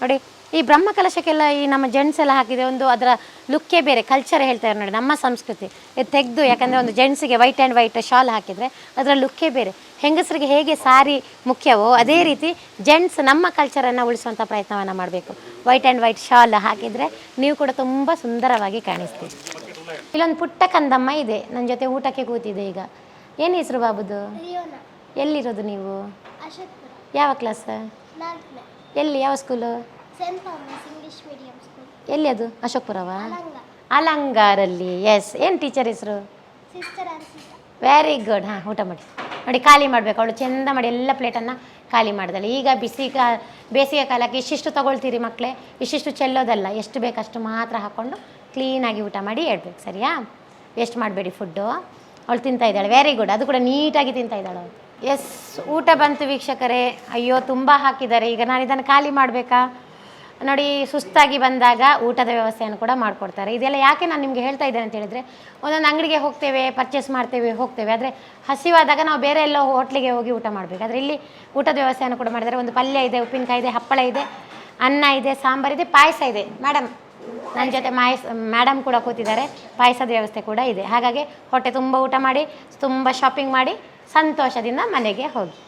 ನೋಡಿ ಈ ಬ್ರಹ್ಮ ಕಲಶಕ್ಕೆಲ್ಲ ಈ ನಮ್ಮ ಜೆಂಟ್ಸ್ ಎಲ್ಲ ಹಾಕಿದೆ ಒಂದು ಅದರ ಲುಕ್ಕೇ ಬೇರೆ ಕಲ್ಚರ್ ಹೇಳ್ತಾರೆ ನೋಡಿ ನಮ್ಮ ಸಂಸ್ಕೃತಿ. ಇದು ತೆಗೆದು ಯಾಕಂದರೆ ಒಂದು ಜೆಂಟ್ಸಿಗೆ ವೈಟ್ ಆ್ಯಂಡ್ ವೈಟ್ ಶಾಲ್ ಹಾಕಿದರೆ ಅದರ ಲುಕ್ಕೇ ಬೇರೆ. ಹೆಂಗಸರಿಗೆ ಹೇಗೆ ಸಾರಿ ಮುಖ್ಯವೋ ಅದೇ ರೀತಿ ಜೆಂಟ್ಸ್ ನಮ್ಮ ಕಲ್ಚರನ್ನು ಉಳಿಸುವಂಥ ಪ್ರಯತ್ನವನ್ನು ಮಾಡಬೇಕು. ವೈಟ್ ಆ್ಯಂಡ್ ವೈಟ್ ಶಾಲ್ ಹಾಕಿದರೆ ನೀವು ಕೂಡ ತುಂಬ ಸುಂದರವಾಗಿ ಕಾಣಿಸ್ತೀವಿ ಇಲ್ಲೊಂದು ಪುಟ್ಟ ಕಂದಮ್ಮ ಇದೆ ನನ್ನ ಜೊತೆ ಊಟಕ್ಕೆ ಕೂತಿದೆ ಈಗ. ಏನು ಹೆಸರು ಬಾಬುದು? ಎಲ್ಲಿರೋದು ನೀವು? ಯಾವ ಕ್ಲಾಸ್ ಎಲ್ಲಿ ಯಾವ school saint Thomas English medium school ಎಲ್ಲಿ ಅದು? ಅಶೋಕ್ಪುರವ? ಅಲಂಗಾರಲ್ಲಿ ಎಸ್ ಏನು ಟೀಚರ್ ಹೆಸರು? ಸಿಸ್ಟರ್ ಅನ್ಸಿತಾ ವೆರಿ ಗುಡ್ ಹಾಂ ಊಟ ಮಾಡಿ. ನೋಡಿ ಖಾಲಿ ಮಾಡಬೇಕು. ಅವಳು ಚೆಂದ ಮಾಡಿ ಎಲ್ಲ ಪ್ಲೇಟನ್ನು ಖಾಲಿ ಮಾಡ್ದಲ್ಲ ಈಗ ಬಿಸಿ ಕಾ ಬೇಸಿಗೆ ಕಾಲಕ್ಕೆ ಇಷ್ಟಿಷ್ಟು ತಗೊಳ್ತೀರಿ ಮಕ್ಕಳೇ ಇಷ್ಟಿಷ್ಟು ಚೆಲ್ಲೋದಲ್ಲ. ಎಷ್ಟು ಬೇಕಷ್ಟು ಮಾತ್ರ ಹಾಕ್ಕೊಂಡು ಕ್ಲೀನಾಗಿ ಊಟ ಮಾಡಿ ಹೇಳ್ಬೇಕು. ಸರಿಯಾ? ವೇಸ್ಟ್ ಮಾಡಬೇಡಿ ಫುಡ್ಡು ಅವಳು ತಿಂತಾ ಇದ್ದಾಳೆ. ವೆರಿ ಗುಡ್ ಅದು ಕೂಡ ನೀಟಾಗಿ ತಿಂತಾ ಇದ್ದಾಳೆ ಅವಳು. ಎಸ್ ಊಟ ಬಂತು ವೀಕ್ಷಕರೇ. ಅಯ್ಯೋ, ತುಂಬ ಹಾಕಿದ್ದಾರೆ. ಈಗ ನಾನು ಇದನ್ನು ಖಾಲಿ ಮಾಡಬೇಕಾ? ನೋಡಿ, ಸುಸ್ತಾಗಿ ಬಂದಾಗ ಊಟದ ವ್ಯವಸ್ಥೆಯನ್ನು ಕೂಡ ಮಾಡಿಕೊಡ್ತಾರೆ. ಇದೆಲ್ಲ ಯಾಕೆ ನಾನು ನಿಮಗೆ ಹೇಳ್ತಾ ಇದ್ದೇನೆ ಅಂತ ಹೇಳಿದರೆ, ಒಂದೊಂದು ಅಂಗಡಿಗೆ ಹೋಗ್ತೇವೆ ಪರ್ಚೇಸ್ ಮಾಡ್ತೇವೆ, ಹೋಗ್ತೇವೆ. ಆದರೆ ಹಸಿವಾದಾಗ ನಾವು ಬೇರೆ ಎಲ್ಲೋ ಹೋಟ್ಲಿಗೆ ಹೋಗಿ ಊಟ ಮಾಡಬೇಕು. ಆದರೆ ಇಲ್ಲಿ ಊಟದ ವ್ಯವಸ್ಥೆಯನ್ನು ಕೂಡ ಮಾಡಿದ್ದಾರೆ. ಒಂದು ಪಲ್ಯ ಇದೆ, ಉಪ್ಪಿನಕಾಯಿ ಇದೆ, ಹಪ್ಪಳ ಇದೆ, ಅನ್ನ ಇದೆ ಸಾಂಬಾರಿದೆ ಪಾಯಸ ಇದೆ. ಮೇಡಮ್ ನನ್ನ ಜೊತೆ ಮಾಯಸ್ ಮೇಡಮ್ ಕೂಡ ಕೂತಿದ್ದಾರೆ. ಪಾಯಸದ ವ್ಯವಸ್ಥೆ ಕೂಡ ಇದೆ. ಹಾಗಾಗಿ ಹೊಟ್ಟೆ ತುಂಬ ಊಟ ಮಾಡಿ, ತುಂಬ ಶಾಪಿಂಗ್ ಮಾಡಿ ಸಂತೋಷದಿಂದ ಮನೆಗೆ ಹೋಗಿ.